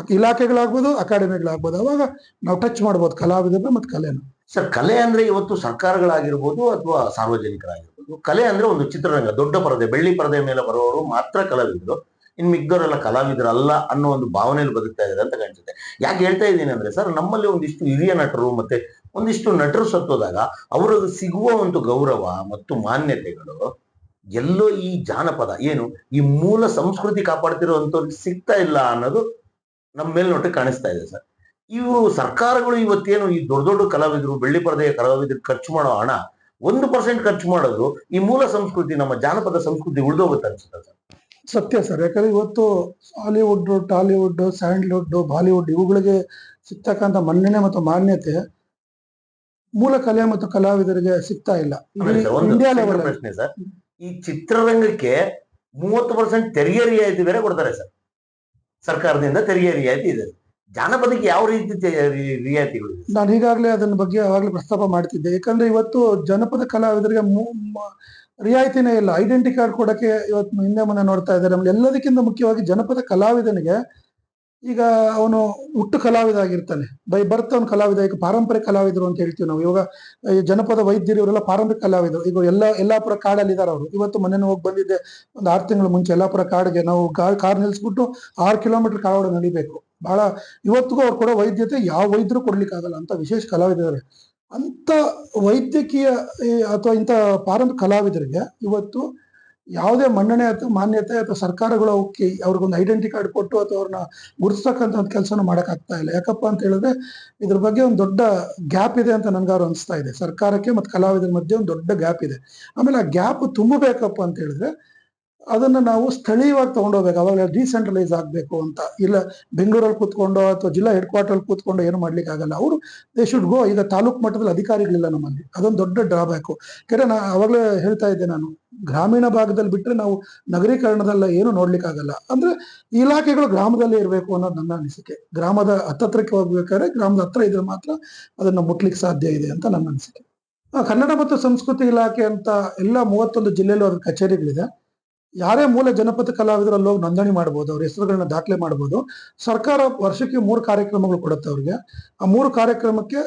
ಇಲಾಖೆಗಳಾಗ್ಬೋದು, ಅಕಾಡೆಮಿಗಳಾಗ್ಬೋದು. ಅವಾಗ ನಾವು ಟಚ್ ಮಾಡ್ಬೋದು ಕಲಾವಿದರನ್ನ ಮತ್ತೆ ಕಲೆನ. ಸರ್, ಕಲೆ ಅಂದ್ರೆ ಇವತ್ತು ಸರ್ಕಾರಗಳಾಗಿರ್ಬೋದು ಅಥವಾ ಸಾರ್ವಜನಿಕರಾಗಿರ್ಬೋದು. ಕಲೆ ಅಂದ್ರೆ ಒಂದು ಚಿತ್ರರಂಗ, ದೊಡ್ಡ ಪರದೆ, ಬೆಳ್ಳಿ ಪರದೆ ಮೇಲೆ ಬರೋರು ಮಾತ್ರ ಕಲಾವಿದರು. ಇನ್ ಮಿಗ್ದವರೆಲ್ಲ ಕಲಾವಿದರಲ್ಲ ಅನ್ನೋ ಒಂದು ಭಾವನೆಯಲ್ಲಿ ಬದುಕ್ತಾ ಇದ್ದಾರೆ ಅಂತ ಕಾಣಿಸುತ್ತೆ. ಯಾಕೆ ಹೇಳ್ತಾ ಇದ್ದೀನಿ ಅಂದ್ರೆ ಸರ್, ನಮ್ಮಲ್ಲಿ ಒಂದಿಷ್ಟು ಹಿರಿಯ ನಟರು ಮತ್ತೆ ಒಂದಿಷ್ಟು ನಟರು ಸತ್ತೋದಾಗ ಅವರಿಗೆ ಸಿಗುವ ಒಂದು ಗೌರವ ಮತ್ತು ಮಾನ್ಯತೆಗಳು ಎಲ್ಲೋ ಈ ಜಾನಪದ, ಏನು ಈ ಮೂಲ ಸಂಸ್ಕೃತಿ ಕಾಪಾಡ್ತಿರೋವಂಥವ್ರಿಗೆ ಸಿಗ್ತಾ ಇಲ್ಲ ಅನ್ನೋದು ನಮ್ಮ ಮೇಲ್ನೋಟಕ್ಕೆ ಕಾಣಿಸ್ತಾ ಇದೆ ಸರ್. ಇವರು ಸರ್ಕಾರಗಳು ಇವತ್ತೇನು ಈ ದೊಡ್ಡ ದೊಡ್ಡ ಕಲಾವಿದರು, ಬೆಳ್ಳಿ ಪರದೆಯ ಕಲಾವಿದರು ಖರ್ಚು ಮಾಡೋ ಹಣ, ಒಂದು ಪರ್ಸೆಂಟ್ ಖರ್ಚು ಮಾಡೋದು ಈ ಮೂಲ ಸಂಸ್ಕೃತಿ, ನಮ್ಮ ಜಾನಪದ ಸಂಸ್ಕೃತಿ ಉಳಿದೋಗುತ್ತೆ ಅನ್ಸುತ್ತೆ ಸರ್. ಸತ್ಯ ಸರ್. ಯಾಕಂದ್ರೆ ಇವತ್ತು ಹಾಲಿವುಡ್ ಟಾಲಿವುಡ್ ಸ್ಯಾಂಡ್ಲ್ವುಡ್ ಬಾಲಿವುಡ್ ಇವುಗಳಿಗೆ ಸಿಗ್ತಕ್ಕಂಥ ಮನ್ನಣೆ ಮತ್ತು ಮಾನ್ಯತೆ ಮೂಲ ಕಲೆ ಮತ್ತು ಕಲಾವಿದರಿಗೆ ಸಿಗ್ತಾ ಇಲ್ಲ. ಇಂಡಿಯಾ ಲೆವೆಲ್ ಪ್ರಶ್ನೆ ಸರ್. ಈ ಚಿತ್ರರಂಗಕ್ಕೆ ಮೂವತ್ತು ಪರ್ಸೆಂಟ್ ತೆರಿಗೆ ರಿಯಾಯಿತಿ ಬೇರೆ ಕೊಡ್ತಾರೆ ಸರ್. ಸರ್ಕಾರದಿಂದ ತೆರಿಗೆ ರಿಯಾಯಿತಿ ಇದೆ. ಜಾನಪದಕ್ಕೆ ಯಾವ ರೀತಿ ರಿಯಾಯಿತಿಗಳು ನಾನು ಈಗಾಗಲೇ ಅದನ್ನ ಬಗ್ಗೆ ಆಗಲೇ ಪ್ರಸ್ತಾಪ ಮಾಡ್ತಿದ್ದೆ. ಯಾಕಂದ್ರೆ ಇವತ್ತು ಜನಪದ ಕಲಾವಿದರಿಗೆ ರಿಯಾಯಿತಿನೇ ಇಲ್ಲ. ಐಡೆಂಟಿ ಕಾರ್ಡ್ ಕೊಡಕ್ಕೆ ಇವತ್ತು ಹಿಂದೆ ಮುಂದೆ ನೋಡ್ತಾ ಇದ್ದಾರೆ. ಆಮೇಲೆ ಎಲ್ಲದಕ್ಕಿಂತ ಮುಖ್ಯವಾಗಿ ಜನಪದ ಕಲಾವಿದನಿಗೆ ಈಗ ಅವನು ಹುಟ್ಟು ಕಲಾವಿದ ಆಗಿರ್ತಾನೆ ಬೈ ಬರ್ತ್ ಅವನು ಕಲಾವಿದ, ಈಗ ಪಾರಂಪರಿಕ ಕಲಾವಿದರು ಅಂತ ಹೇಳ್ತೀವಿ ನಾವು. ಇವಾಗ ಈ ಜನಪದ ವೈದ್ಯರು ಇವರೆಲ್ಲ ಪಾರಂಪರಿಕ ಕಲಾವಿದರು. ಈಗ ಎಲ್ಲ, ಯಲ್ಲಾಪುರ ಕಾಡಲ್ಲಿ ಇದಾರೆ ಅವರು. ಇವತ್ತು ಮನೇನ ಹೋಗಿ ಬಂದಿದ್ದೆ, ಒಂದು ಆರು ತಿಂಗಳ ಮುಂಚೆ ಎಲ್ಲಾಪುರ ಕಾಡಿಗೆ. ನಾವು ಕಾರ್ ನಿಲ್ಸ್ಬಿಟ್ಟು ಆರು ಕಿಲೋಮೀಟರ್ ಕಾಡೋಡ ನಡಿಬೇಕು. ಬಹಳ, ಇವತ್ತಿಗೂ ಅವ್ರು ಕೊಡೋ ವೈದ್ಯತೆ ಯಾವ ವೈದ್ಯರು ಕೊಡ್ಲಿಕ್ಕಾಗಲ್ಲ ಅಂತ ವಿಶೇಷ ಕಲಾವಿದರು ಅಂತ ವೈದ್ಯಕೀಯ ಅಥವಾ ಇಂಥ ಪಾರಂಪರಿಕ ಕಲಾವಿದರಿಗೆ ಇವತ್ತು ಯಾವುದೇ ಮನ್ನಣೆ ಅಥವಾ ಮಾನ್ಯತೆ ಅಥವಾ ಸರ್ಕಾರಗಳು ಅವಕ್ಕೆ ಅವ್ರಿಗೊಂದು ಐಡೆಂಟಿ ಕಾರ್ಡ್ ಕೊಟ್ಟು ಅಥವಾ ಅವ್ರನ್ನ ಗುರುತಿಸ್ತಕ್ಕಂಥ ಒಂದು ಕೆಲಸನ ಮಾಡೋಕ್ಕಾಗ್ತಾ ಇಲ್ಲ. ಯಾಕಪ್ಪ ಅಂತ ಹೇಳಿದ್ರೆ ಇದ್ರ ಬಗ್ಗೆ ಒಂದು ದೊಡ್ಡ ಗ್ಯಾಪ್ ಇದೆ ಅಂತ ನನ್ಗಾರು ಅನಿಸ್ತಾ ಇದೆ. ಸರ್ಕಾರಕ್ಕೆ ಮತ್ತು ಕಲಾವಿದರ ಮಧ್ಯೆ ಒಂದು ದೊಡ್ಡ ಗ್ಯಾಪ್ ಇದೆ. ಆಮೇಲೆ ಆ ಗ್ಯಾಪ್ ತುಂಬಬೇಕಪ್ಪ ಅಂತ ಹೇಳಿದ್ರೆ ಅದನ್ನ ನಾವು ಸ್ಥಳೀಯವಾಗಿ ತೊಗೊಂಡೋಗ್ಬೇಕು. ಅವಾಗ ಡಿಸೆಂಟ್ರಲೈಸ್ ಆಗಬೇಕು ಅಂತ. ಇಲ್ಲ ಬೆಂಗಳೂರಲ್ಲಿ ಕೂತ್ಕೊಂಡು ಅಥವಾ ಜಿಲ್ಲಾ ಹೆಡ್ ಕ್ವಾರ್ಟರ್ ಕೂತ್ಕೊಂಡು ಏನು ಮಾಡ್ಲಿಕ್ಕೆ ಆಗಲ್ಲ. ಅವರು ದೇ ಶುಡ್ ಗೋ ಈಗ ತಾಲೂಕು ಮಟ್ಟದಲ್ಲಿ ಅಧಿಕಾರಿಗಳಿಲ್ಲ ನಮ್ಮಲ್ಲಿ. ಅದೊಂದು ದೊಡ್ಡ ಡ್ರಾಬ್ಯಾಕು ಯಾಕಂದರೆ ನಾ ಅವಾಗಲೇ ಹೇಳ್ತಾ ಇದ್ದೆ ನಾನು. ಗ್ರಾಮೀಣ ಭಾಗದಲ್ಲಿ ಬಿಟ್ಟರೆ ನಾವು ನಗರೀಕರಣದಲ್ಲ ಏನು ನೋಡ್ಲಿಕ್ಕಾಗಲ್ಲ ಅಂದ್ರೆ ಇಲಾಖೆಗಳು ಗ್ರಾಮದಲ್ಲೇ ಇರಬೇಕು ಅನ್ನೋದು ನನ್ನ ಅನಿಸಿಕೆ. ಗ್ರಾಮದ ಹತ್ತತ್ರಕ್ಕೆ ಹೋಗ್ಬೇಕಾದ್ರೆ ಗ್ರಾಮದ ಹತ್ರ ಇದ್ರೆ ಮಾತ್ರ ಅದನ್ನು ಮುಟ್ಲಿಕ್ಕೆ ಸಾಧ್ಯ ಇದೆ ಅಂತ ನನ್ನ ಅನಿಸಿಕೆ. ಕನ್ನಡ ಮತ್ತು ಸಂಸ್ಕೃತಿ ಇಲಾಖೆ ಅಂತ ಎಲ್ಲ ಮೂವತ್ತೊಂದು ಜಿಲ್ಲೆಯಲ್ಲೂ ಅದ್ರ ಕಚೇರಿಗಳಿದೆ. ಯಾರೇ ಮೂಲ ಜನಪದ ಕಲಾವಿದರಲ್ಲಿ ಹೋಗಿ ನೋಂದಣಿ ಮಾಡ್ಬೋದು, ಅವ್ರ ಹೆಸರುಗಳನ್ನ ದಾಖಲೆ ಮಾಡ್ಬೋದು, ಸರ್ಕಾರ ವರ್ಷಕ್ಕೆ ಮೂರು ಕಾರ್ಯಕ್ರಮಗಳು ಕೊಡುತ್ತೆ ಅವ್ರಿಗೆ. ಆ ಮೂರು ಕಾರ್ಯಕ್ರಮಕ್ಕೆ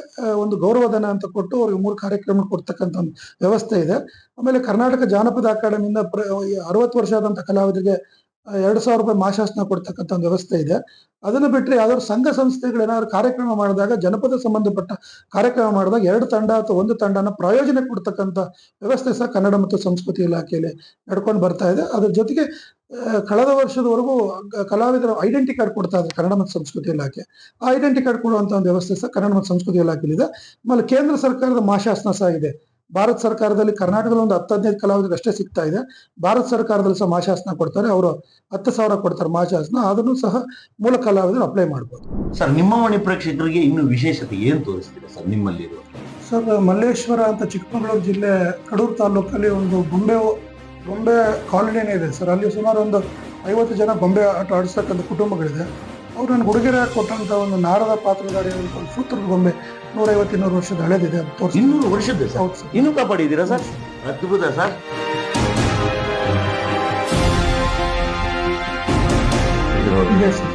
ಒಂದು ಗೌರವಧನ ಅಂತ ಕೊಟ್ಟು ಅವ್ರಿಗೆ ಮೂರು ಕಾರ್ಯಕ್ರಮ ಕೊಡ್ತಕ್ಕಂಥ ಒಂದು ವ್ಯವಸ್ಥೆ ಇದೆ. ಆಮೇಲೆ ಕರ್ನಾಟಕ ಜಾನಪದ ಅಕಾಡೆಮಿಯಿಂದ ಪ್ರ ಅರವತ್ತು ವರ್ಷ ಆದಂಥ ಕಲಾವಿದರಿಗೆ ಎರಡು ಸಾವಿರ ರೂಪಾಯಿ ಮಾಶಾಸನ ಕೊಡ್ತಕ್ಕಂಥ ಒಂದು ವ್ಯವಸ್ಥೆ ಇದೆ. ಅದನ್ನು ಬಿಟ್ಟರೆ ಯಾವ್ದಾದ್ರು ಸಂಘ ಸಂಸ್ಥೆಗಳು ಏನಾದ್ರು ಕಾರ್ಯಕ್ರಮ ಮಾಡಿದಾಗ, ಜನಪದ ಸಂಬಂಧಪಟ್ಟ ಕಾರ್ಯಕ್ರಮ ಮಾಡಿದಾಗ ಎರಡು ತಂಡ ಅಥವಾ ಒಂದು ತಂಡನ ಪ್ರಯೋಜನ ಕೊಡ್ತಕ್ಕಂಥ ವ್ಯವಸ್ಥೆ ಸಹ ಕನ್ನಡ ಮತ್ತು ಸಂಸ್ಕೃತಿ ಇಲಾಖೆಯಲ್ಲಿ ನಡ್ಕೊಂಡು ಬರ್ತಾ ಇದೆ. ಅದ್ರ ಜೊತೆಗೆ ಕಳೆದ ವರ್ಷದವರೆಗೂ ಕಲಾವಿದರು ಕಲಾವಿದರ ಐಡೆಂಟಿ ಕಾರ್ಡ್ ಕೊಡ್ತಾ ಇದ್ದಾರೆ ಕನ್ನಡ ಮತ್ತು ಸಂಸ್ಕೃತಿ ಇಲಾಖೆ. ಆ ಐಡೆಂಟಿ ಕಾರ್ಡ್ ಕೊಡುವಂಥ ಒಂದು ವ್ಯವಸ್ಥೆ ಸಹ ಕನ್ನಡ ಮತ್ತು ಸಂಸ್ಕೃತಿ ಇಲಾಖೆಯಲ್ಲಿದೆ. ಆಮೇಲೆ ಕೇಂದ್ರ ಸರ್ಕಾರದ ಮಾಶಾಸನ ಸಹ ಇದೆ. ಭಾರತ ಸರ್ಕಾರದಲ್ಲಿ ಕರ್ನಾಟಕದಲ್ಲಿ ಒಂದು ಹತ್ತು ಹದಿನೈದು ಕಲಾವಿದರಿಗೆ ಅಷ್ಟೇ ಸಿಗ್ತಾ ಇದೆ. ಭಾರತ ಸರ್ಕಾರದಲ್ಲಿ ಸಹ ಮಾಶಾಸನ ಕೊಡ್ತಾರೆ. ಅವರು ಹತ್ತು ಸಾವಿರ ಕೊಡ್ತಾರೆ ಮಾಶಾಸನ ಅದನ್ನು ಸಹ ಮೂಲ ಕಲಾವಿದರು ಅಪ್ಲೈ ಮಾಡ್ಬೋದು. ಸರ್ ನಿಮ್ಮ ಮಣಿ ಪ್ರೇಕ್ಷಕರಿಗೆ ಇನ್ನು ವಿಶೇಷತೆ ಏನು ತೋರಿಸ್ತೀರಾ ಸರ್ ನಿಮ್ಮಲ್ಲಿ ಸರ್ ಮಲ್ಲೇಶ್ವರ ಅಂತ ಚಿಕ್ಕಮಗಳೂರು ಜಿಲ್ಲೆ ಕಡೂರು ತಾಲೂಕಲ್ಲಿ ಒಂದು ಗೊಂಬೆ ಗೊಂಬೆ ಕಾಲೋನಿನೇ ಇದೆ ಸರ್. ಅಲ್ಲಿ ಸುಮಾರು ಒಂದು ಐವತ್ತು ಜನ ಗೊಂಬೆ ಆಟ ಆಡಿಸ್ತಕ್ಕಂಥ ಕುಟುಂಬಗಳಿದೆ. ಅವ್ರು ನನ್ನ ಹುಡುಗಿರ ಕೊಟ್ಟಂಥ ಒಂದು ನಾರದ ಪಾತ್ರಧಾರಿ ಅಂತ ಒಂದು ಸೂತ್ರದ ಗೊಂಬೆ. ನೂರೈವತ್ತು ಇನ್ನೂರು ವರ್ಷದ ಹಳೆದಿದೆ ಅದು ತೋರಿಸಿ. ಇನ್ನೂರು ವರ್ಷದ ಸರ್? ಇನ್ನೂ ಕಾಪಾಡಿದ್ದೀರಾ ಸರ್? ಅದ್ಭುತ ಸರ್. ಇದೆ ಸರ್